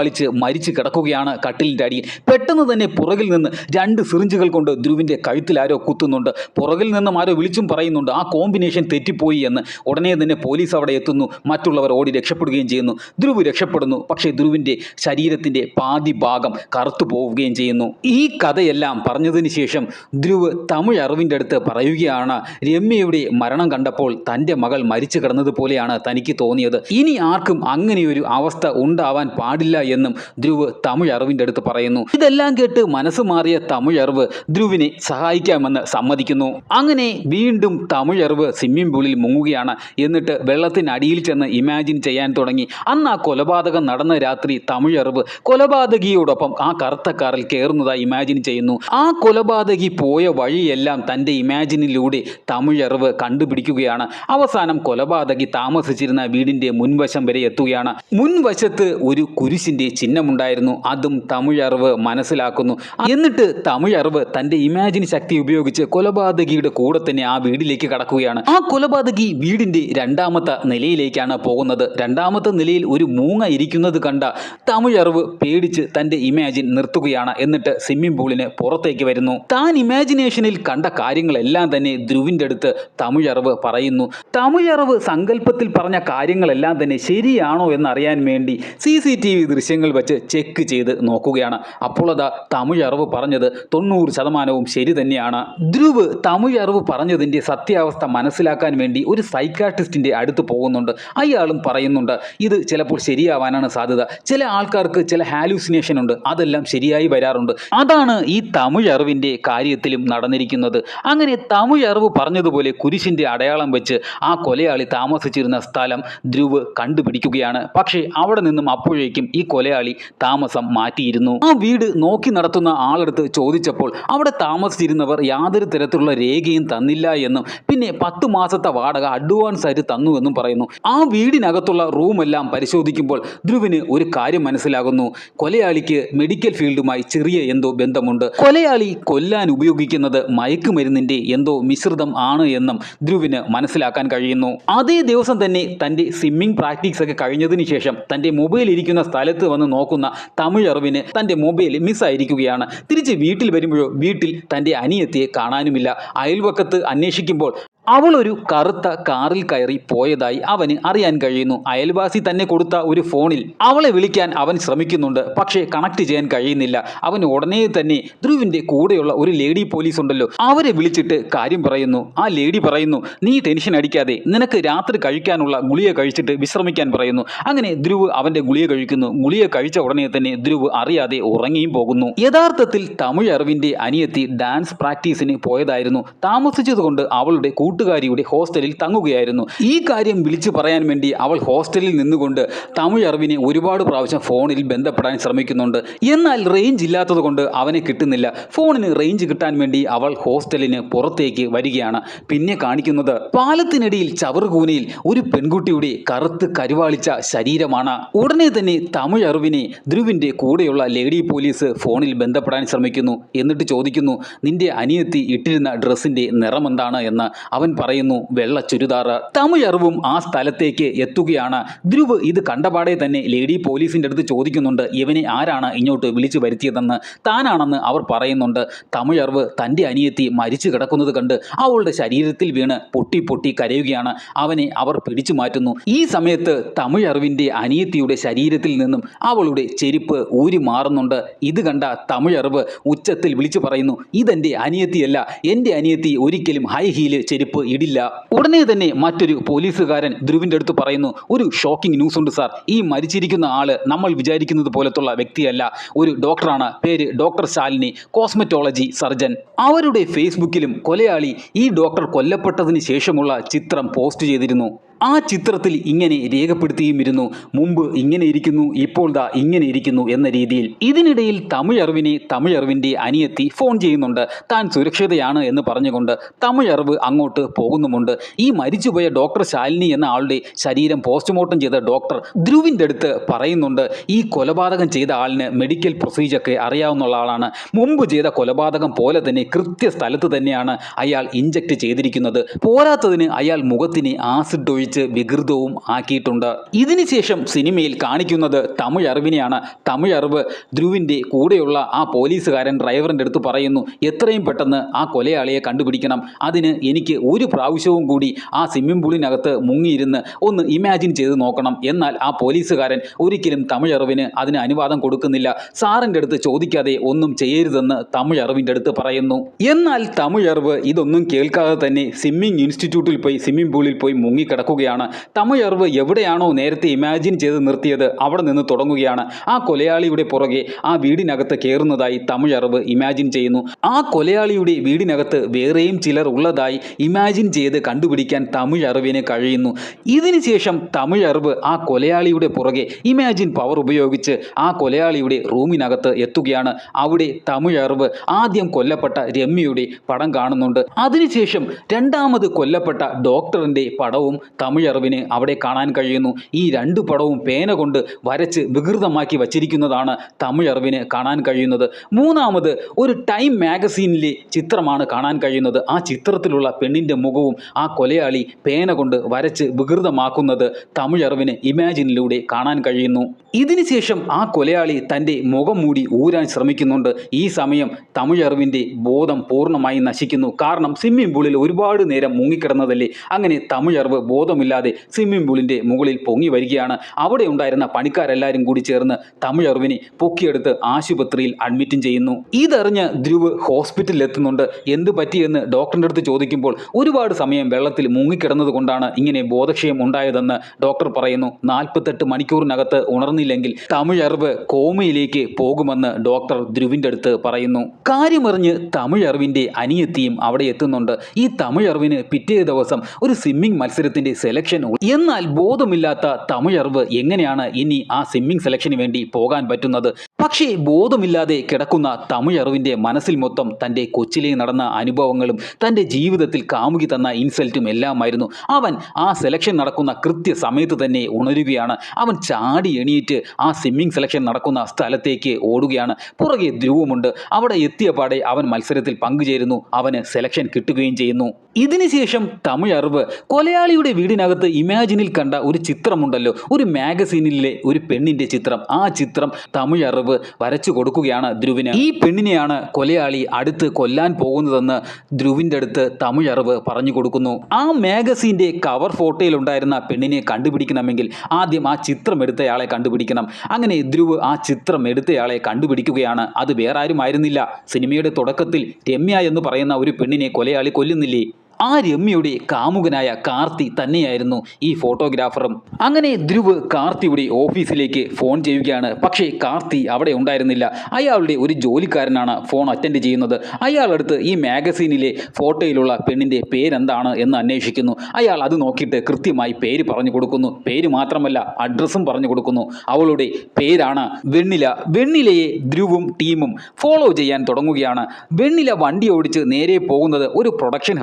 കരിവാളിച്ച് മരിച്ചു കിടക്കുകയാണ് കട്ടിലിന്റെ അടിയിൽ. പെട്ടെന്ന് തന്നെ പുറകിൽ നിന്ന് രണ്ട് സിറിഞ്ചുകൾ കൊണ്ട് ധ്രുവിന്റെ കഴുത്തിൽ ആരോ കുത്തുന്നുണ്ട്. പുറകിൽ നിന്നും ആരോ വിളിച്ചും പറയുന്നുണ്ട് ആ കോമ്പിനേഷൻ തെറ്റിപ്പോയി എന്ന്. ഉടനെ തന്നെ പോലീസ് അവിടെ എത്തുന്നു. മറ്റുള്ളവർ ഓടി രക്ഷപ്പെടുകയും ചെയ്യുന്നു. ധ്രുവ് രക്ഷപ്പെടുന്നു. പക്ഷേ ധ്രുവിന്റെ ശരീരത്തിന്റെ പാതി ഭാഗം കറുത്തു പോവുകയും ചെയ്യുന്നു. ഈ കഥയെല്ലാം പറഞ്ഞതിന് ശേഷം ധ്രുവ് തമിഴ് അറിവിന്റെ അടുത്ത് പറയുകയാണ് രമ്യയുടെ മരണം കണ്ടപ്പോൾ തന്റെ മകൾ മരിച്ചു കിടന്നതുപോലെയാണ് തനിക്ക് തോന്നിയത്. ഇനി ആർക്കും അങ്ങനെയൊരു അവസ്ഥ ഉണ്ടാവാൻ പാടില്ല എന്നും ധ്രുവ് തമിഴ് അറിവിന്റെ അടുത്ത് പറയുന്നു. ഇതെല്ലാം കേട്ട് മനസ്സ് മാറിയ തമിഴറിവ് ധ്രുവിനെ സഹായിക്കാമെന്ന് സമ്മതിക്കുന്നു. അങ്ങനെ വീണ്ടും തമിഴറിവ് സ്വിമ്മിംഗ് പൂളിൽ മുങ്ങുകയാണ്. എന്നിട്ട് വെള്ളത്തിനടിയിൽ ചെന്ന് ഇമാജിൻ ചെയ്യാൻ തുടങ്ങി. അന്ന് ആ കൊലപാതകം നടന്ന രാത്രി തമിഴറിവ് കൊലപാതകിയോടൊപ്പം ആ കറുത്ത കാറിൽ കയറുന്നതായി ഇമാജിൻ ചെയ്യുന്നു. ആ കൊലപാതകി പോയ വഴിയെല്ലാം തന്റെ ഇമാജിനിലൂടെ തമിഴറിവ് കണ്ടുപിടിക്കുകയാണ്. അവസാനം കൊലപാതകി താമസിച്ചിരുന്ന വീടിന്റെ മുൻവശം വരെ എത്തുകയാണ്. മുൻവശത്ത് ഒരു കുരിശിന്റെ ചിഹ്നമുണ്ടായിരുന്നു. അതും തമിഴറിവ് മനസ്സിലാക്കുന്നു. എന്നിട്ട് തമിഴറിവ് തന്റെ ഇമാജിൻ ശക്തി ഉപയോഗിച്ച് കൊലപാതകിയുടെ കൂടെ തന്നെ ആ വീടിലേക്ക് കടക്കുകയാണ്. ആ കൊലപാതകി വീടിന്റെ രണ്ടാമത്തെ നിലയിലേക്കാണ് പോകുന്നത്. രണ്ടാമത്തെ നിലയിൽ ഒരു മൂങ്ങ ഇരിക്കുന്നത് കണ്ട തമിഴറിവ് പേടിച്ച് തന്റെ ഇമാജിൻ നിർത്തുകയാണ്. എന്നിട്ട് സ്വിമ്മിംഗ് പൂളിന് പുറത്തേക്ക് വരുന്നു. താൻ ഇമാജിനേഷനിൽ കണ്ട കാര്യങ്ങളെല്ലാം തന്നെ ധ്രുവിന്റെ അടുത്ത് തമിഴറിവ് പറയുന്നു. തമിഴറിവ് സങ്കല്പത്തിൽ പറഞ്ഞ കാര്യങ്ങളെല്ലാം തന്നെ ശരിയാണോ എന്നറിയാൻ വേണ്ടി സി സി ടി വി ദൃശ്യങ്ങൾ വെച്ച് ചെക്ക് ചെയ്ത് നോക്കുകയാണ്. അപ്പോൾ അതാ തമിഴ് അറിവ് പറഞ്ഞത് തൊണ്ണൂറ് ശതമാനവും ശരി തന്നെയാണ്. ധ്രുവ് തമിഴ് അറിവ് പറഞ്ഞതിന്റെ സത്യാവസ്ഥ മനസ്സിലാക്കാൻ വേണ്ടി ഒരു സൈക്കാട്രിസ്റ്റിന്റെ അടുത്ത് പോകുന്നുണ്ട്. അയാളും പറയുന്നുണ്ട് ഇത് ചിലപ്പോൾ ശരിയാവാനാണ് സാധ്യത. ചില ആൾക്കാർക്ക് ചില ഹാലൂസിനേഷൻ ഉണ്ട്. അതെല്ലാം ശരിയായി വരാറുണ്ട്. അതാണ് ഈ തമിഴ് അറിവിന്റെ കാര്യത്തിലും നടന്നിരിക്കുന്നത്. അങ്ങനെ തമിഴ് അറിവ് പറഞ്ഞതുപോലെ കുരിശിന്റെ അടയാളം വെച്ച് ആ കൊലയാളി താമസിച്ചിരുന്ന സ്ഥലം ധ്രുവ് കണ്ടുപിടിക്കുകയാണ്. പക്ഷേ അവിടെ നിന്നും അപ്പോഴേക്കും ഈ കൊലയാളി താമസം മാറ്റിയിരുന്നു. ആ വീട് നോക്കി നടത്തുന്ന ആളെടുത്ത് ചോദിച്ചപ്പോൾ അവിടെ താമസിച്ചിരുന്നവർ യാതൊരു തരത്തിലുള്ള രേഖയും തന്നില്ല എന്നും പിന്നെ പത്ത് മാസത്തെ വാടക അഡ്വാൻസ് ആയിട്ട് തന്നു എന്നും പറയുന്നു. ആ വീടിനകത്തുള്ള റൂമെല്ലാം പരിശോധിക്കുമ്പോൾ ധ്രുവിന് ഒരു കാര്യം മനസ്സിലാകുന്നു. കൊലയാളിക്ക് മെഡിക്കൽ ഫീൽഡുമായി ചെറിയ എന്തോ ബന്ധമുണ്ട്. കൊലയാളി കൊല്ലാൻ ഉപയോഗിക്കുന്നത് മയക്കുമരുന്നിന്റെ എന്തോ മിശ്രിതം ആണ് എന്നും ധ്രുവിന് മനസ്സിലാക്കാൻ കഴിയുന്നു. അതേ ദിവസം തന്നെ തന്റെ സ്വിമ്മിംഗ് പ്രാക്ടീസ് ഒക്കെ കഴിഞ്ഞതിന് ശേഷം തന്റെ മൊബൈൽ ഇരിക്കുന്ന സ്ഥലത്ത് വന്ന് നോക്കുന്ന തമിഴറിവിന് തന്റെ മൊബൈൽ മിസ്സായിരിക്കുകയാണ്. തിരിച്ച് വീട്ടിൽ വരുമ്പോഴോ വീട്ടിൽ തന്റെ അനിയത്തിയെ കാണാനുമില്ല. അയൽവക്കത്ത് അന്വേഷിക്കുമ്പോൾ അവൾ ഒരു കറുത്ത കാറിൽ കയറി പോയതായി അവന് അറിയാൻ കഴിയുന്നു. അയൽവാസി തന്നെ കൊടുത്ത ഒരു ഫോണിൽ അവളെ വിളിക്കാൻ അവൻ ശ്രമിക്കുന്നുണ്ട്. പക്ഷേ കണക്ട് ചെയ്യാൻ കഴിയുന്നില്ല. അവൻ ഉടനെ തന്നെ ധ്രുവിന്റെ കൂടെയുള്ള ഒരു ലേഡി പോലീസ് ഉണ്ടല്ലോ. അവരെ വിളിച്ചിട്ട് കാര്യം പറയുന്നു. ആ ലേഡി പറയുന്നു നീ ടെൻഷൻ അടിക്കാതെ നിനക്ക് രാത്രി കഴിക്കാനുള്ള ഗുളിക കഴിച്ചിട്ട് വിശ്രമിക്കാൻ പറയുന്നു. അങ്ങനെ ധ്രുവ് അവന്റെ ഗുളിക കഴിക്കുന്നു. ഗുളിക കഴിച്ച ഉടനെ തന്നെ ധ്രുവ് അറിയാതെ ഉറങ്ങിയും പോകുന്നു. യഥാർത്ഥത്തിൽ തമിഴ് അറിവിന്റെ അനിയത്തി ഡാൻസ് പ്രാക്ടീസിന് പോയതായിരുന്നു. താമസിച്ചതുകൊണ്ട് അവളുടെ കൂട്ടുകാരിയുടെ ഹോസ്റ്റലിൽ തങ്ങുകയായിരുന്നു. ഈ കാര്യം വിളിച്ചു പറയാൻ വേണ്ടി അവൾ ഹോസ്റ്റലിൽ നിന്നുകൊണ്ട് തമിഴ് അറിവിനെ ഒരുപാട് പ്രാവശ്യം ഫോണിൽ ബന്ധപ്പെടാൻ ശ്രമിക്കുന്നുണ്ട്. എന്നാൽ റേഞ്ച് ഇല്ലാത്തതുകൊണ്ട് അവനെ കിട്ടുന്നില്ല. ഫോണിന് റേഞ്ച് കിട്ടാൻ വേണ്ടി അവൾ ഹോസ്റ്റലിന് പുറത്തേക്ക് വരികയാണ്. പിന്നെ കാണിക്കുന്നത് പാലത്തിനടിയിൽ ചവറുകൂനയിൽ ഒരു പെൺകുട്ടിയുടെ കറുത്ത് കരുവാളിച്ച ശരീരമാണ്. ഉടനെ തന്നെ തമിഴ് അറിവിനെ ധ്രുവിന്റെ കൂടെയുള്ള ലേഡി പോലീസ് ഫോണിൽ ബന്ധപ്പെടാൻ ശ്രമിക്കുന്നു. എന്നിട്ട് ചോദിക്കുന്നു നിന്റെ അനിയത്തി ഇട്ടിരുന്ന ഡ്രസ്സിന്റെ നിറമെന്താണ്? എന്ന്. അവൻ പറയുന്നു വെള്ള ചുരിദാറ് തമിഴറിവും ആ സ്ഥലത്തേക്ക് എത്തുകയാണ്. ധ്രുവ് ഇത് കണ്ടപാടെ തന്നെ ലേഡി പോലീസിന്റെ അടുത്ത് ചോദിക്കുന്നുണ്ട് ഇവനെ ആരാണ് ഇങ്ങോട്ട് വിളിച്ചു വരുത്തിയതെന്ന്? താനാണെന്ന് അവർ പറയുന്നുണ്ട്. തമിഴറിവ് തന്റെ അനിയത്തി മരിച്ചു കിടക്കുന്നത് കണ്ട് അവളുടെ ശരീരത്തിൽ വീണ് പൊട്ടി പൊട്ടി കരയുകയാണ്. അവനെ അവർ പിടിച്ചു മാറ്റുന്നു. ഈ സമയത്ത് തമിഴറിവിന്റെ അനിയത്തിയുടെ ശരീരത്തിൽ നിന്നും അവളുടെ ചെരുപ്പ് ഊരി മാറുന്നുണ്ട്. ഇത് കണ്ട തമിഴറിവ് ഉച്ചത്തിൽ വിളിച്ചു പറയുന്നു ഇതെന്റെ അനിയത്തിയല്ല. എന്റെ അനിയത്തി ഒരിക്കലും ഹൈ ഹീൽ ചെരുപ്പ് ഇടില്ല. ഉടനെ തന്നെ മറ്റൊരു പോലീസുകാരൻ ധ്രുവിന്റെ അടുത്ത് പറയുന്നു ഒരു ഷോക്കിംഗ് ന്യൂസ് ഉണ്ട് സാർ ഈ മരിച്ചിരിക്കുന്ന ആൾ നമ്മൾ വിചാരിക്കുന്നത് പോലത്തുള്ള വ്യക്തിയല്ല. ഒരു ഡോക്ടറാണ് പേര് ഡോക്ടർ ശാലിനി കോസ്മെറ്റോളജി സർജൻ അവരുടെ ഫേസ്ബുക്കിലും കൊലയാളി ഈ ഡോക്ടർ കൊല്ലപ്പെട്ടതിന് ശേഷമുള്ള ചിത്രം പോസ്റ്റ് ചെയ്തിരുന്നു. ആ ചിത്രത്തിൽ ഇങ്ങനെ രേഖപ്പെടുത്തിയുമിരുന്നു മുമ്പ് ഇങ്ങനെ ഇരിക്കുന്നു ഇപ്പോൾ ദാ ഇങ്ങനെ ഇരിക്കുന്നു എന്ന രീതിയിൽ ഇതിനിടയിൽ തമിഴറിവിനെ തമിഴറിവിന്റെ അനിയത്തി ഫോൺ ചെയ്യുന്നുണ്ട്. താൻ സുരക്ഷിതയാണ് എന്ന് പറഞ്ഞുകൊണ്ട് തമിഴറിവ് അങ്ങോട്ട് പോകുന്നുമുണ്ട്. ഈ മരിച്ചുപോയ ഡോക്ടർ ശാലിനി എന്ന ആളുടെ ശരീരം പോസ്റ്റ്മോർട്ടം ചെയ്ത ഡോക്ടർ ധ്രുവിന്റെ അടുത്ത് പറയുന്നുണ്ട് ഈ കൊലപാതകം ചെയ്ത ആളിന് മെഡിക്കൽ പ്രൊസീജിയൊക്കെ അറിയാവുന്ന ആളാണ്. മുമ്പ് ചെയ്ത കൊലപാതകം പോലെ തന്നെ കൃത്യ സ്ഥലത്ത് തന്നെയാണ് അയാൾ ഇഞ്ചക്ട് ചെയ്തിരിക്കുന്നത്. പോരാത്തതിന് അയാൾ മുഖത്തിന് ആസിഡ് ഒഴിച്ച് വികൃതവും ആക്കിയിട്ടുണ്ട്. ഇതിനുശേഷം സിനിമയിൽ കാണിക്കുന്നത് തമിഴ് അറിവിനെയാണ്. തമിഴ് അറിവ് ധ്രുവിന്റെ കൂടെയുള്ള ആ പോലീസുകാരൻ ഡ്രൈവറിന്റെ അടുത്ത് പറയുന്നു എത്രയും പെട്ടെന്ന് ആ കൊലയാളിയെ കണ്ടുപിടിക്കണം. അതിന് എനിക്ക് ഒരു പ്രാവശ്യവും കൂടി ആ സ്വിമ്മിംഗ് പൂളിനകത്ത് മുങ്ങിയിരുന്ന് ഒന്ന് ഇമാജിൻ ചെയ്ത് നോക്കണം. എന്നാൽ ആ പോലീസുകാരൻ ഒരിക്കലും തമിഴ് അറിവിന് അതിന് അനുവാദം കൊടുക്കുന്നില്ല. സാറിന്റെ അടുത്ത് ചോദിക്കാതെ ഒന്നും ചെയ്യരുതെന്ന് തമിഴ് അറിവിന്റെ അടുത്ത് പറയുന്നു. എന്നാൽ തമിഴ് അറിവ് ഇതൊന്നും കേൾക്കാതെ തന്നെ സ്വിമ്മിംഗ് ഇൻസ്റ്റിറ്റ്യൂട്ടിൽ പോയി സ്വിമ്മിംഗ് പൂളിൽ പോയി മുങ്ങിക്കിടക്കുകയാണ്. തമിഴ് തമയർവ് എവിടെയാണോ നേരത്തെ ഇമാജിൻ ചെയ്ത് നിർത്തിയത് അവിടെ നിന്ന് തുടങ്ങുകയാണ്. ആ കൊലയാളിയുടെ പുറകെ ആ വീടിനകത്ത് കയറുന്നതായി തമയർവ് ഇമാജിൻ ചെയ്യുന്നു. ആ കൊലയാളിയുടെ വീടിനകത്ത് വേറെയും ചിലർ ഉള്ളതായി ഇമാജിൻ ചെയ്ത് കണ്ടുപിടിക്കാൻ തമിഴറിവിന് കഴിയുന്നു. ഇതിനുശേഷം തമിഴറിവ് ആ കൊലയാളിയുടെ പുറകെ ഇമാജിൻ പവർ ഉപയോഗിച്ച് ആ കൊലയാളിയുടെ റൂമിനകത്ത് എത്തുകയാണ്. അവിടെ തമിഴറിവ് ആദ്യം കൊല്ലപ്പെട്ട രമ്യയുടെ പടം കാണുന്നുണ്ട്. അതിനുശേഷം രണ്ടാമത് കൊല്ലപ്പെട്ട ഡോക്ടറിന്റെ പടവും തമിഴ് അറിവിന് അവിടെ കാണാൻ കഴിയുന്നു. ഈ രണ്ട് പടവും പേന കൊണ്ട് വരച്ച് വികൃതമാക്കി വച്ചിരിക്കുന്നതാണ് തമിഴറിവിന് കാണാൻ കഴിയുന്നത്. മൂന്നാമത് ഒരു ടൈം മാഗസീനിലെ ചിത്രമാണ് കാണാൻ കഴിയുന്നത്. ആ ചിത്രത്തിലുള്ള പെണ്ണിന്റെ മുഖവും ആ കൊലയാളി പേന കൊണ്ട് വരച്ച് വികൃതമാക്കുന്നത് തമിഴറിവിന് ഇമാജിനിലൂടെ കാണാൻ കഴിയുന്നു. ഇതിനുശേഷം ആ കൊലയാളി തന്റെ മുഖം മൂടി ഊരാൻ ശ്രമിക്കുന്നുണ്ട്. ഈ സമയം തമിഴറിവിന്റെ ബോധം പൂർണമായി നശിക്കുന്നു. കാരണം സ്വിമ്മിംഗ് പൂളിൽ ഒരുപാട് നേരം മുങ്ങിക്കിടന്നതല്ലേ? അങ്ങനെ തമിഴ് അറിവ് ബോധമില്ലാതെ സ്വിമ്മിംഗ് പൂളിന്റെ മുകളിൽ പൊങ്ങി വരികയാണ്. അവിടെ ഉണ്ടായിരുന്ന പണിക്കാരെല്ലാവരും കൂടി ചേർന്ന് തമിഴറിവിനെ പൊക്കിയെടുത്ത് ആശുപത്രിയിൽ അഡ്മിറ്റും ചെയ്യുന്നു. ഇതറിഞ്ഞ് ധ്രുവ് ഹോസ്പിറ്റലിൽ എത്തുന്നുണ്ട്. എന്ത് പറ്റിയെന്ന് ഡോക്ടറിന്റെ അടുത്ത് ചോദിക്കുമ്പോൾ ഒരുപാട് സമയം വെള്ളത്തിൽ മുങ്ങിക്കിടന്നത് കൊണ്ടാണ് ഇങ്ങനെ ബോധക്ഷയം ഉണ്ടായതെന്ന് ഡോക്ടർ പറയുന്നു. നാൽപ്പത്തെട്ട് മണിക്കൂറിനകത്ത് ഉണർന്നില്ലെങ്കിൽ തമിഴറിവ് കോമയിലേക്ക് പോകുമെന്ന് ഡോക്ടർ ധ്രുവിന്റെ അടുത്ത് പറയുന്നു. കാര്യമറിഞ്ഞ് തമിഴറിവിന്റെ അനിയത്തിയും അവിടെ എത്തുന്നുണ്ട്. ഈ തമിഴറിവിന് പിറ്റേ ദിവസം ഒരു സ്വിമ്മിംഗ് മത്സരത്തിന്റെ സെലക്ഷൻ എന്നാൽ ബോധമില്ലാത്ത തമിഴർവ് എങ്ങനെയാണ് ഇനി ആ സ്വിമ്മിംഗ് സെലക്ഷന് വേണ്ടി പോകാൻ പറ്റുന്നത്? പക്ഷേ ബോധമില്ലാതെ കിടക്കുന്ന തമിഴർവിന്റെ മനസ്സിൽ മൊത്തം തന്റെ കൊച്ചിലെ നടന്ന അനുഭവങ്ങളും തന്റെ ജീവിതത്തിൽ കാമുകി തന്ന ഇൻസൾട്ടും എല്ലാമായിരുന്നു. അവൻ ആ സെലക്ഷൻ നടക്കുന്ന കൃത്യ സമയത്ത് തന്നെ ഉണരുകയാണ്. അവൻ ചാടി എണീറ്റ് ആ സ്വിമ്മിംഗ് സെലക്ഷൻ നടക്കുന്ന സ്ഥലത്തേക്ക് ഓടുകയാണ്. പുറകെ ധ്രുവമുണ്ട്. അവിടെ എത്തിയ പാടെ അവൻ മത്സരത്തിൽ പങ്കുചേരുന്നു. അവന് സെലക്ഷൻ കിട്ടുകയും ചെയ്യുന്നു. ഇതിനുശേഷം തമിഴറിവ് കൊലയാളിയുടെ കൊലയാളിയുടെ വീടിനകത്ത് ഇമാജിനിൽ കണ്ട ഒരു ചിത്രമുണ്ടല്ലോ. ഒരു മാഗസീനിലെ ഒരു പെണ്ണിന്റെ ചിത്രം. ആ ചിത്രം തമിഴ് അറിവ് വരച്ചു കൊടുക്കുകയാണ് ധ്രുവിന്. ഈ പെണ്ണിനെയാണ് കൊലയാളി അടുത്ത് കൊല്ലാൻ പോകുന്നതെന്ന് ധ്രുവിന്റെ അടുത്ത് തമിഴ് അറിവ് പറഞ്ഞു കൊടുക്കുന്നു. ആ മാഗസീന്റെ കവർ ഫോട്ടോയിലുണ്ടായിരുന്ന പെണ്ണിനെ കണ്ടുപിടിക്കണമെങ്കിൽ ആദ്യം ആ ചിത്രം എടുത്തയാളെ കണ്ടുപിടിക്കണം. അങ്ങനെ ധ്രുവ് ആ ചിത്രം എടുത്തയാളെ കണ്ടുപിടിക്കുകയാണ്. അത് വേറെ ആരുമായിരുന്നില്ല. സിനിമയുടെ തുടക്കത്തിൽ രമ്യ എന്ന് പറയുന്ന ഒരു പെണ്ണിനെ കൊലയാളി കൊല്ലുന്നില്ലേ? ആ രമ്യയുടെ കാമുകനായ കാർത്തി തന്നെയായിരുന്നു ഈ ഫോട്ടോഗ്രാഫറും. അങ്ങനെ ധ്രുവ് കാർത്തിയുടെ ഓഫീസിലേക്ക് ഫോൺ ചെയ്യുകയാണ്. പക്ഷേ കാർത്തി അവിടെ ഉണ്ടായിരുന്നില്ല. അയാളുടെ ഒരു ജോലിക്കാരനാണ് ഫോൺ അറ്റൻഡ് ചെയ്യുന്നത്. അയാളടുത്ത് ഈ മാഗസീനിലെ ഫോട്ടോയിലുള്ള പെണ്ണിന്റെ പേരെന്താണ് എന്ന് അന്വേഷിക്കുന്നു. അയാൾ അത് നോക്കിയിട്ട് കൃത്യമായി പേര് പറഞ്ഞു കൊടുക്കുന്നു. പേര് മാത്രമല്ല അഡ്രസ്സും പറഞ്ഞു കൊടുക്കുന്നു. അവളുടെ പേരാണ് വെണ്ണില. വെണ്ണിലയെ ധ്രുവും ടീമും ഫോളോ ചെയ്യാൻ തുടങ്ങുകയാണ്. വെണ്ണില വണ്ടി ഓടിച്ച് നേരെ പോകുന്നത് ഒരു പ്രൊഡക്ഷൻ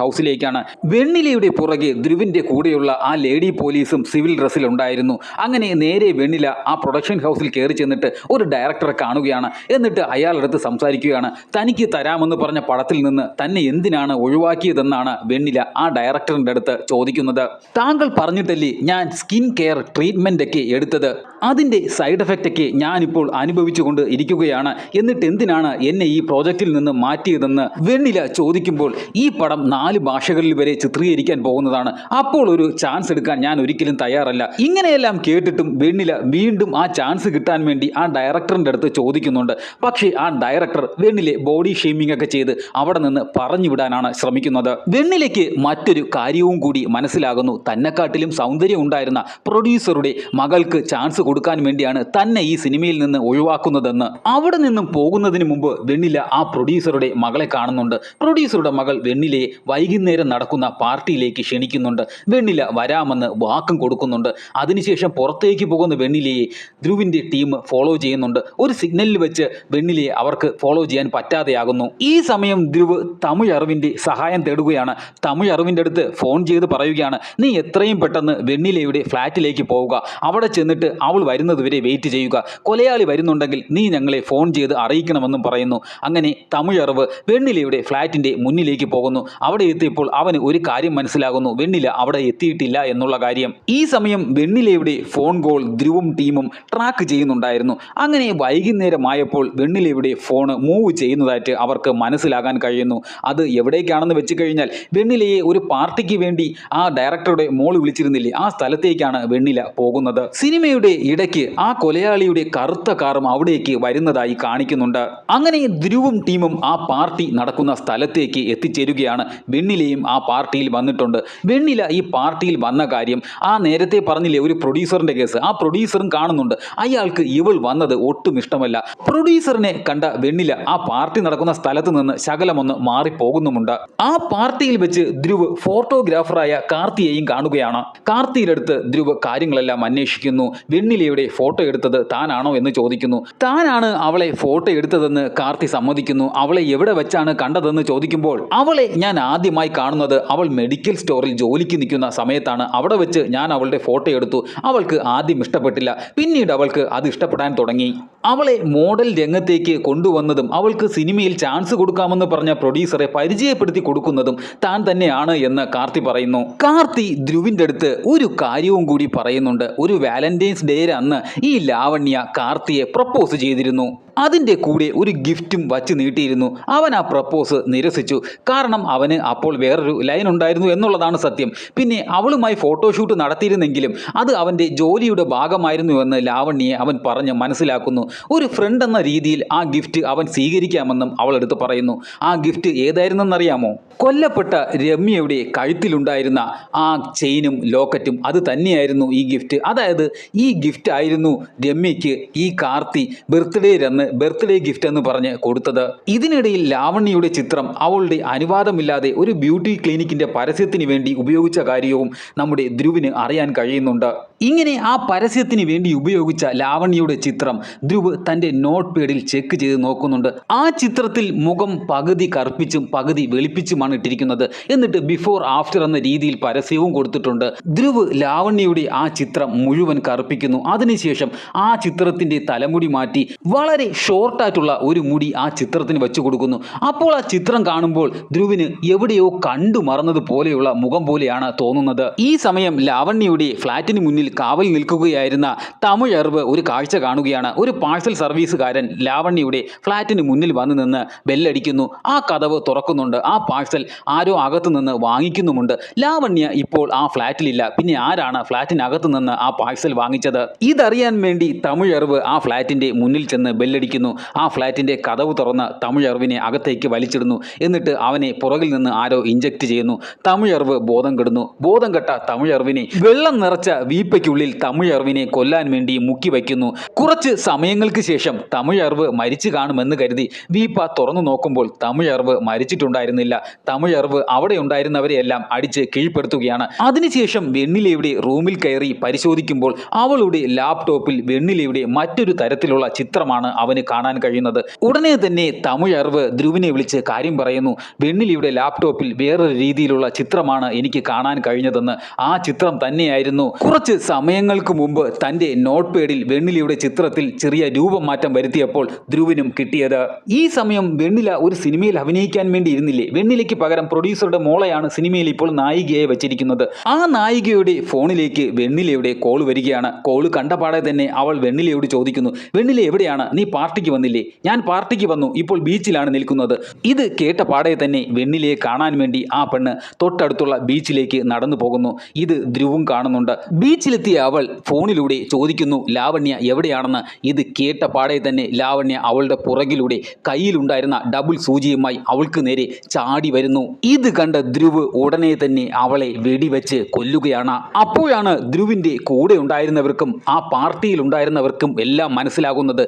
ഹൗസിലേക്കാണ് വെണ്ണിലയുടെ പുറകെ ധ്രുവിന്റെ കൂടെയുള്ള ആ ലേഡി പോലീസും സിവിൽ ഡ്രസ്സിൽ ഉണ്ടായിരുന്നു. അങ്ങനെ നേരെ വെണ്ണില ആ പ്രൊഡക്ഷൻ ഹൗസിൽ കയറി ചെന്നിട്ട് ഒരു ഡയറക്ടറെ കാണുകയാണ്. എന്നിട്ട് അയാളെടുത്ത് സംസാരിക്കുകയാണ്. തനിക്ക് തരാമെന്ന് പറഞ്ഞ പടത്തിൽ നിന്ന് തന്നെ എന്തിനാണ് ഒഴിവാക്കിയതെന്നാണ് വെണ്ണില ആ ഡയറക്ടറിന്റെ അടുത്ത് ചോദിക്കുന്നത്. താങ്കൾ പറഞ്ഞിട്ടല്ലേ ഞാൻ സ്കിൻ കെയർ ട്രീറ്റ്മെന്റ് ഒക്കെ എടുത്തത്? അതിന്റെ സൈഡ് എഫക്റ്റ് ഒക്കെ ഞാനിപ്പോൾ അനുഭവിച്ചുകൊണ്ട് ഇരിക്കുകയാണ്. എന്നിട്ട് എന്തിനാണ് എന്നെ ഈ പ്രോജക്റ്റിൽ നിന്ന് മാറ്റിയതെന്ന് വെണ്ണില ചോദിക്കുമ്പോൾ ഈ പടം നാല് ഭാഷകളിൽ വരെ ചിത്രീകരിക്കാൻ പോകുന്നതാണ്. അപ്പോൾ ഒരു ചാൻസ് എടുക്കാൻ ഞാൻ ഒരിക്കലും തയ്യാറല്ല. ഇങ്ങനെയെല്ലാം കേട്ടിട്ടും വെണ്ണില വീണ്ടും ആ ചാൻസ് കിട്ടാൻ വേണ്ടി ആ ഡയറക്ടറിന്റെ അടുത്ത് ചോദിക്കുന്നുണ്ട്. പക്ഷേ ആ ഡയറക്ടർ വെണ്ണിലെ ബോഡി ഷെയ്മിംഗ് ഒക്കെ ചെയ്ത് അവിടെ നിന്ന് പറഞ്ഞു വിടാനാണ് ശ്രമിക്കുന്നത്. വെണ്ണിലേക്ക് മറ്റൊരു കാര്യവും കൂടി മനസ്സിലാകുന്നു. തന്നെക്കാട്ടിലും സൗന്ദര്യം ഉണ്ടായിരുന്ന പ്രൊഡ്യൂസറുടെ മകൾക്ക് ചാൻസ് കൊടുക്കാൻ വേണ്ടിയാണ് തന്നെ ഈ സിനിമയിൽ നിന്ന് ഒഴിവാക്കുന്നതെന്ന്. അവിടെ നിന്നും പോകുന്നതിന് മുമ്പ് വെണ്ണില ആ പ്രൊഡ്യൂസറുടെ മകളെ കാണുന്നുണ്ട്. പ്രൊഡ്യൂസറുടെ മകൾ വെണ്ണിലയെ വൈകുന്നേരം നടക്കുന്ന പാർട്ടിയിലേക്ക് ക്ഷണിക്കുന്നുണ്ട്. വെണ്ണില വരാമെന്ന് വാക്കും കൊടുക്കുന്നുണ്ട്. അതിനുശേഷം പുറത്തേക്ക് പോകുന്ന വെണ്ണിലയെ ധ്രുവിന്റെ ടീം ഫോളോ ചെയ്യുന്നുണ്ട്. ഒരു സിഗ്നലിൽ വെച്ച് വെണ്ണിലയെ അവർക്ക് ഫോളോ ചെയ്യാൻ പറ്റാതെയാകുന്നു. ഈ സമയം ധ്രുവ് തമിഴ് അറിവിന്റെ സഹായം തേടുകയാണ്. തമിഴ് അറിവിന്റെ അടുത്ത് ഫോൺ ചെയ്ത് പറയുകയാണ് നീ എത്രയും പെട്ടെന്ന് വെണ്ണിലയുടെ ഫ്ലാറ്റിലേക്ക് പോവുക. അവിടെ ചെന്നിട്ട് അവൾ വരുന്നതുവരെ വെയിറ്റ് ചെയ്യുക. കൊലയാളി വരുന്നുണ്ടെങ്കിൽ നീ ഞങ്ങളെ ഫോൺ ചെയ്ത് അറിയിക്കണമെന്നും പറയുന്നു. അങ്ങനെ തമിഴ് അറിവ് വെണ്ണിലയുടെ ഫ്ലാറ്റിന്റെ മുന്നിലേക്ക് പോകുന്നു. അവിടെ എത്തിയപ്പോൾ അവന് ഒരു കാര്യം മനസ്സിലാകുന്നു. വെണ്ണില അവിടെ എത്തിയിട്ടില്ല എന്നുള്ള കാര്യം. ഈ സമയം വെണ്ണിലയുടെ ഫോൺ കോൾ ധ്രുവും ടീമും ട്രാക്ക് ചെയ്യുന്നുണ്ടായിരുന്നു. അങ്ങനെ വൈകുന്നേരമായപ്പോൾ വെണ്ണിലയുടെ ഫോൺ മൂവ് ചെയ്യുന്നതായിട്ട് അവർക്ക് മനസ്സിലാകാൻ കഴിയുന്നു. അത് എവിടേക്കാണെന്ന് വെച്ച് കഴിഞ്ഞാൽ വെണ്ണിലയെ ഒരു പാർട്ടിക്ക് വേണ്ടി ആ ഡയറക്ടറുടെ മോൾ വിളിച്ചിരുന്നില്ലേ? ആ സ്ഥലത്തേക്കാണ് വെണ്ണില പോകുന്നത്. സിനിമയുടെ ഇടയ്ക്ക് ആ കൊലയാളിയുടെ കറുത്ത കാറും അവിടേക്ക് വരുന്നതായി കാണിക്കുന്നുണ്ട്. അങ്ങനെ ധ്രുവും ടീമും ആ പാർട്ടി നടക്കുന്ന സ്ഥലത്തേക്ക് എത്തിച്ചേരുകയാണ് വെണ്ണിലയും ആ പാർട്ടിയിൽ വന്നിട്ടുണ്ട്. വെണ്ണില ഈ പാർട്ടിയിൽ വന്ന കാര്യം ആ നേരത്തെ പറഞ്ഞില്ലേ ഒരു പ്രൊഡ്യൂസറിന്റെ കേസ് ആ പ്രൊഡ്യൂസറും കാണുന്നുണ്ട്. അയാൾക്ക് ഇവൾ വന്നത് ഒട്ടും ഇഷ്ടമല്ല. പ്രൊഡ്യൂസറിനെ കണ്ട വെണ്ണില ആ പാർട്ടി നടക്കുന്ന സ്ഥലത്ത് നിന്ന് ശകലമൊന്ന് മാറിപ്പോകുന്നുമുണ്ട്. ആ പാർട്ടിയിൽ വെച്ച് ധ്രുവ് ഫോട്ടോഗ്രാഫറായ കാർത്തിയെയും കാണുകയാണ്. കാർത്തിയിലെടുത്ത് ധ്രുവ് കാര്യങ്ങളെല്ലാം അന്വേഷിക്കുന്നു. വെണ്ണിലയുടെ ഫോട്ടോ എടുത്തത് താനാണോ എന്ന് ചോദിക്കുന്നു. താനാണ് അവളെ ഫോട്ടോ എടുത്തതെന്ന് കാർത്തി സമ്മതിക്കുന്നു. അവളെ എവിടെ വെച്ചാണ് കണ്ടതെന്ന് ചോദിക്കുമ്പോൾ അവളെ ഞാൻ ആദ്യമായി കാണുന്നത് അവൾ മെഡിക്കൽ സ്റ്റോറിൽ ജോലിക്ക് നിൽക്കുന്ന സമയത്താണ്. അവിടെ വെച്ച് ഞാൻ അവളുടെ ഫോട്ടോ എടുത്തു. അവൾക്ക് ആദ്യം ഇഷ്ടപ്പെട്ടില്ല. പിന്നീട് അവൾക്ക് അത് ഇഷ്ടപ്പെടാൻ തുടങ്ങി. അവളെ മോഡൽ രംഗത്തേക്ക് കൊണ്ടുവന്നതും അവൾക്ക് സിനിമയിൽ ചാൻസ് കൊടുക്കാമെന്ന് പറഞ്ഞ പ്രൊഡ്യൂസറെ പരിചയപ്പെടുത്തി കൊടുക്കുന്നതും താൻ തന്നെയാണ് എന്ന് കാർത്തി പറയുന്നു. കാർത്തി ധ്രുവിന്റെ അടുത്ത് ഒരു കാര്യവും കൂടി പറയുന്നുണ്ട്. ഒരു വാലന്റൈൻസ് ഡേ അന്ന് ഈ ലാവണ്യ കാർത്തിയെ പ്രപ്പോസ് ചെയ്തിരുന്നു. അതിന്റെ കൂടെ ഒരു ഗിഫ്റ്റും വച്ച് നീട്ടിയിരുന്നു. അവൻ ആ പ്രപ്പോസ് നിരസിച്ചു. കാരണം അവന് അപ്പോൾ വേറൊരു ലൈൻ ഉണ്ടായിരുന്നു എന്നുള്ളതാണ് സത്യം. പിന്നെ അവളുമായി ഫോട്ടോഷൂട്ട് നടത്തിയിരുന്നെങ്കിലും അത് അവന്റെ ജോലിയുടെ ഭാഗമായിരുന്നു എന്ന് ലാവണ്യെ അവൻ പറഞ്ഞ് മനസ്സിലാക്കുന്നു. ഒരു ഫ്രണ്ട് എന്ന രീതിയിൽ ആ ഗിഫ്റ്റ് അവൻ സ്വീകരിക്കാമെന്നും അവൾ എടുത്ത് പറയുന്നു. ആ ഗിഫ്റ്റ് ഏതായിരുന്നെന്നറിയാമോ? കൊല്ലപ്പെട്ട രമ്യയുടെ കഴുത്തിലുണ്ടായിരുന്ന ആ ചെയിനും ലോക്കറ്റും അത് തന്നെയായിരുന്നു ഈ ഗിഫ്റ്റ്. അതായത് ഈ ഗിഫ്റ്റ് ആയിരുന്നു രമ്യയ്ക്ക് ഈ കാർത്തി ബർത്ത്ഡേ അന്ന് ബർത്ത്ഡേ ഗിഫ്റ്റ് എന്ന് പറഞ്ഞ് കൊടുത്തത്. ഇതിനിടയിൽ ലാവണ്യയുടെ ചിത്രം അവളുടെ അനുവാദമില്ലാതെ ഒരു ബ്യൂട്ടി ക്ലിനിക്കിന്റെ പരസ്യത്തിന് വേണ്ടി ഉപയോഗിച്ച കാര്യവും നമ്മുടെ ധ്രുവിന് അറിയാൻ കഴിയുന്നുണ്ട്. ഇങ്ങനെ ആ പരസ്യത്തിന് വേണ്ടി ഉപയോഗിച്ച ലാവണ്യയുടെ ചിത്രം ധ്രുവ് തന്റെ നോട്ട് പേഡിൽ ചെക്ക് ചെയ്ത് നോക്കുന്നുണ്ട്. ആ ചിത്രത്തിൽ മുഖം പകുതി കറുപ്പിച്ചും പകുതി വെളുപ്പിച്ചുമാണ് ഇട്ടിരിക്കുന്നത്. എന്നിട്ട് ബിഫോർ ആഫ്റ്റർ എന്ന രീതിയിൽ പരസ്യവും കൊടുത്തിട്ടുണ്ട്. ധ്രുവ് ലാവണ്യയുടെ ആ ചിത്രം മുഴുവൻ കറുപ്പിക്കുന്നു. അതിനുശേഷം ആ ചിത്രത്തിന്റെ തലമുടി മാറ്റി വളരെ ഷോർട്ടായിട്ടുള്ള ഒരു മുടി ആ ചിത്രത്തിന് വെച്ചു കൊടുക്കുന്നു. അപ്പോൾ ആ ചിത്രം കാണുമ്പോൾ ധ്രുവിന് എവിടെയോ കണ്ടു മറന്നത് പോലെയുള്ള മുഖം പോലെയാണ് തോന്നുന്നത്. ഈ സമയം ലാവണ്യയുടെ ഫ്ളാറ്റിന് മുന്നിൽ കാവൽ നിൽക്കുകയായിരുന്ന തമിഴറിവ് ഒരു കാഴ്ച കാണുകയാണ്. ഒരു പാഴ്സൽ സർവീസുകാരൻ ലാവണ്യയുടെ ഫ്ളാറ്റിന് മുന്നിൽ വന്നു നിന്ന് ബെല്ലടിക്കുന്നു. ആ കഥവ് തുറക്കുന്നുണ്ട്. ആ പാഴ്സൽ ആരോ അകത്തു നിന്ന് വാങ്ങിക്കുന്നുമുണ്ട്. ലാവണ്യ ഇപ്പോൾ ആ ഫ്ളാറ്റിലില്ല പിന്നെ ആരാണ് ഫ്ളാറ്റിനകത്തു നിന്ന് ആ പാഴ്സൽ വാങ്ങിച്ചത്? ഇതറിയാൻ വേണ്ടി തമിഴറിവ് ആ ഫ്ളാറ്റിന്റെ മുന്നിൽ ചെന്ന് ബെല്ലടിക്കുന്നു ആ ഫ്ലാറ്റിന്റെ കതവ് തുറന്ന് തമിഴ് അറിവിനെ അകത്തേക്ക് വലിച്ചിടുന്നു. എന്നിട്ട് അവനെ പുറകിൽ നിന്ന് ആരോ ഇഞ്ചക്ട് ചെയ്യുന്നു. തമിഴ് അറിവ് ബോധം കെടുന്നു. ബോധം കെട്ട തമിഴ് അറിവിനെ വെള്ളം നിറച്ച വീപ്പയ്ക്കുള്ളിൽ തമിഴ് അറിവിനെ കൊല്ലാൻ വേണ്ടി മുക്കി വയ്ക്കുന്നു. കുറച്ച് സമയങ്ങൾക്ക് ശേഷം തമിഴ് അറിവ് മരിച്ചു കാണുമെന്ന് കരുതി വീപ്പ തുറന്നു നോക്കുമ്പോൾ തമിഴ് അറിവ് മരിച്ചിട്ടുണ്ടായിരുന്നില്ല. തമിഴ് അറിവ് അവിടെ ഉണ്ടായിരുന്നവരെയെല്ലാം അടിച്ച് കീഴ്പ്പെടുത്തുകയാണ്. അതിനുശേഷം വെണ്ണിലയുടെ റൂമിൽ കയറി പരിശോധിക്കുമ്പോൾ അവളുടെ ലാപ്ടോപ്പിൽ വെണ്ണിലയുടെ മറ്റൊരു തരത്തിലുള്ള ചിത്രമാണ് അവന് കാണാൻ കഴിയുന്നത്. ഉടനെ തന്നെ തമിഴ് അറിവ് ധ്രുവിനെ വിളിച്ച് കാര്യം പറയുന്നു. വെണ്ണിലിയുടെ ലാപ്ടോപ്പിൽ വേറൊരു രീതിയിലുള്ള ചിത്രമാണ് എനിക്ക് കാണാൻ കഴിഞ്ഞതെന്ന്. ആ ചിത്രം തന്നെയായിരുന്നു. കുറച്ച് സമയങ്ങൾക്ക് മുമ്പ് തന്റെ നോട്ട് പേഡിൽ വെണ്ണിലിയുടെ ചിത്രത്തിൽ ചെറിയ രൂപം മാറ്റം വരുത്തിയപ്പോൾ ധ്രുവിനും കിട്ടിയത്. ഈ സമയം വെണ്ണില ഒരു സിനിമയിൽ അഭിനയിക്കാൻ വേണ്ടി ഇരുന്നില്ലേ? വെണ്ണിലയ്ക്ക് പകരം പ്രൊഡ്യൂസറുടെ മോളയാണ് സിനിമയിൽ ഇപ്പോൾ നായികയായി വെച്ചിരിക്കുന്നത്. ആ നായികയുടെ ഫോണിലേക്ക് വെണ്ണിലയുടെ കോൾ വരികയാണ്. കോൾ കണ്ടപാടെ തന്നെ അവൾ വെണ്ണിലയോട് ചോദിക്കുന്നു. വെണ്ണില എവിടെയാണ്? നീ പാർട്ടിക്ക് വന്നില്ലേ? ഞാൻ പാർട്ടിക്ക് വന്നു ഇപ്പോൾ ബീച്ചിലാണ് നിൽക്കുന്നത്. ഇത് കേട്ട പാടെ തന്നെ വെണ്ണിലയെ കാണാൻ വേണ്ടി ആ പെണ്ണ് തൊട്ടടുത്തുള്ള ബീച്ചിലേക്ക് നടന്നു പോകുന്നു. ഇത് ധ്രുവും കാണുന്നുണ്ട്. ബീച്ചിലെത്തിയ അവൾ ഫോണിലൂടെ ചോദിക്കുന്നു ലാവണ്യ എവിടെയാണെന്ന്? ഇത് കേട്ട പാടെ തന്നെ ലാവണ്യ അവളുടെ പുറകിലൂടെ കയ്യിലുണ്ടായിരുന്ന ഡബിൾ സൂചിയുമായി അവൾക്ക് നേരെ ചാടി വരുന്നു. ഇത് കണ്ട ധ്രുവ് ഉടനെ തന്നെ അവളെ വെടിവെച്ച് കൊല്ലുകയാണ്. അപ്പോഴാണ് ധ്രുവിന്റെ കൂടെ ഉണ്ടായിരുന്നവർക്കും ആ പാർട്ടിയിൽ ഉണ്ടായിരുന്നവർക്കും എല്ലാം മനസ്സിലാകുന്നത്.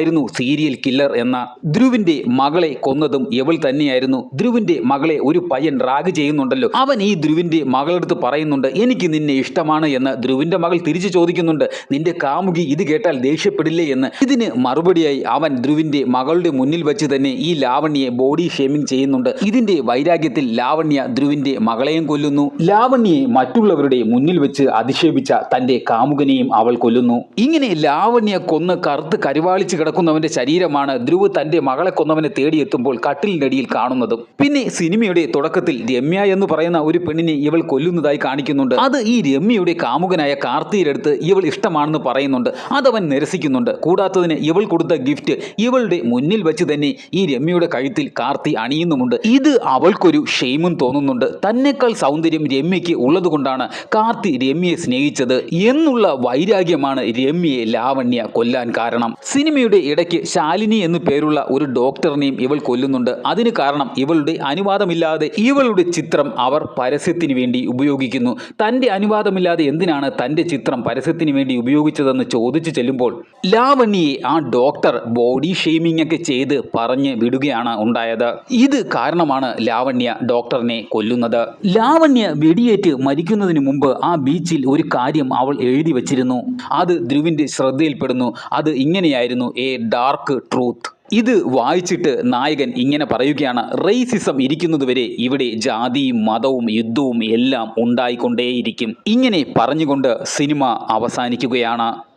ഇവളായിരുന്നു സീരിയൽ കില്ലർ എന്ന ധ്രുവിന്റെ മകളെ കൊന്നതും ഇവൾ തന്നെയായിരുന്നു. ധ്രുവിന്റെ മകളെ ഒരു പയ്യൻ റാഗ് ചെയ്യുന്നുണ്ടല്ലോ. അവൻ ഈ ധ്രുവിന്റെ മകളെടുത്ത് പറയുന്നുണ്ട് എനിക്ക് നിന്നെ ഇഷ്ടമാണ് എന്ന് ധ്രുവിന്റെ മകൾ തിരിച്ചു ചോദിക്കുന്നുണ്ട് നിന്റെ കാമുകി ഇത് കേട്ടാൽ ദേഷ്യപ്പെടില്ലേ എന്ന്. ഇതിന് മറുപടിയായി അവൻ ധ്രുവിന്റെ മകളുടെ മുന്നിൽ വെച്ച് തന്നെ ഈ ലാവണ്യെ ബോഡി ഷേമിംഗ് ചെയ്യുന്നുണ്ട്. ഇതിന്റെ വൈരാഗ്യത്തിൽ ലാവണ്യ ധ്രുവിന്റെ മകളെയും കൊല്ലുന്നു. ലാവണ്യെ മറ്റുള്ളവരുടെ മുന്നിൽ വെച്ച് അധിക്ഷേപിച്ച തന്റെ കാമുകനെയും അവൾ കൊല്ലുന്നു. ഇങ്ങനെ ലാവണ്യ കൊന്ന് കറുത്ത് കരുവാളിച്ച് കിടക്കുന്നവന്റെ ശരീരമാണ്. ധ്രുവ് തന്റെ മകളെ കൊന്നവനെ തേടിയെത്തുമ്പോൾ കട്ടിലിനടിയിൽ കാണുന്നത്. പിന്നെ സിനിമയുടെ തുടക്കത്തിൽ രമ്യ എന്ന് പറയുന്ന ഒരു പെണ്ണിനെ ഇവൾ കൊല്ലുന്നതായി കാണിക്കുന്നുണ്ട്. അത് ഈ രമ്യയുടെ കാമുകനായ കാർത്തിയിലെടുത്ത് ഇവൾ ഇഷ്ടമാണെന്ന് പറയുന്നുണ്ട്. അതവൻ നിരസിക്കുന്നുണ്ട്. കൂടാത്തതിന് ഇവൾ കൊടുത്ത ഗിഫ്റ്റ് ഇവളുടെ മുന്നിൽ വെച്ച് തന്നെ ഈ രമ്യയുടെ കഴുത്തിൽ കാർത്തി അണിയുന്നുമുണ്ട്. ഇത് അവൾക്കൊരു ഷെയ്മും തോന്നുന്നുണ്ട്. തന്നെക്കാൾ സൗന്ദര്യം രമ്യയ്ക്ക് ഉള്ളതുകൊണ്ടാണ് കാർത്തി രമ്യയെ സ്നേഹിച്ചത്. എന്നുള്ള വൈരാഗ്യമാണ് രമ്യയെ ലാവണ്യ കൊല്ലാൻ കാരണം. സിനിമയുടെ ഇടയ്ക്ക് ശാലിനി എന്ന് പേരുള്ള ഒരു ഡോക്ടറിനെയും ഇവൾ കൊല്ലുന്നുണ്ട്. അതിന് കാരണം ഇവളുടെ അനുവാദമില്ലാതെ ഇവളുടെ ചിത്രം അവർ പരസ്യത്തിന് വേണ്ടി ഉപയോഗിക്കുന്നു. തന്റെ അനുവാദമില്ലാതെ എന്തിനാണ് തന്റെ ചിത്രം പരസ്യത്തിന് വേണ്ടി ഉപയോഗിച്ചതെന്ന് ചോദിച്ചു ചെല്ലുമ്പോൾ ലാവണ്യയെ ആ ഡോക്ടർ ബോഡി ഷെയ്മിംഗ് ഒക്കെ ചെയ്ത് പറഞ്ഞ് വിടുകയാണ് ഉണ്ടായത്. ഇത് കാരണമാണ് ലാവണ്യ ഡോക്ടറിനെ കൊല്ലുന്നത്. ലാവണ്യ വെടിയേറ്റ് മരിക്കുന്നതിന് മുമ്പ് ആ ബീച്ചിൽ ഒരു കാര്യം അവൾ എഴുതി വച്ചിരുന്നു. അത് ധ്രുവിന്റെ ശ്രദ്ധയിൽപ്പെടുന്നു. അത് ഇങ്ങനെയായിരുന്നു. ഡാർക്ക് ട്രൂത്ത് ഇത് വായിച്ചിട്ട് നായകൻ ഇങ്ങനെ പറയുകയാണ് റേസിസം ഇരിക്കുന്നതുവരെ ഇവിടെ ജാതിയും മതവും യുദ്ധവും എല്ലാം ഉണ്ടായിക്കൊണ്ടേയിരിക്കും. ഇങ്ങനെ പറഞ്ഞുകൊണ്ട് സിനിമ അവസാനിക്കുകയാണ്.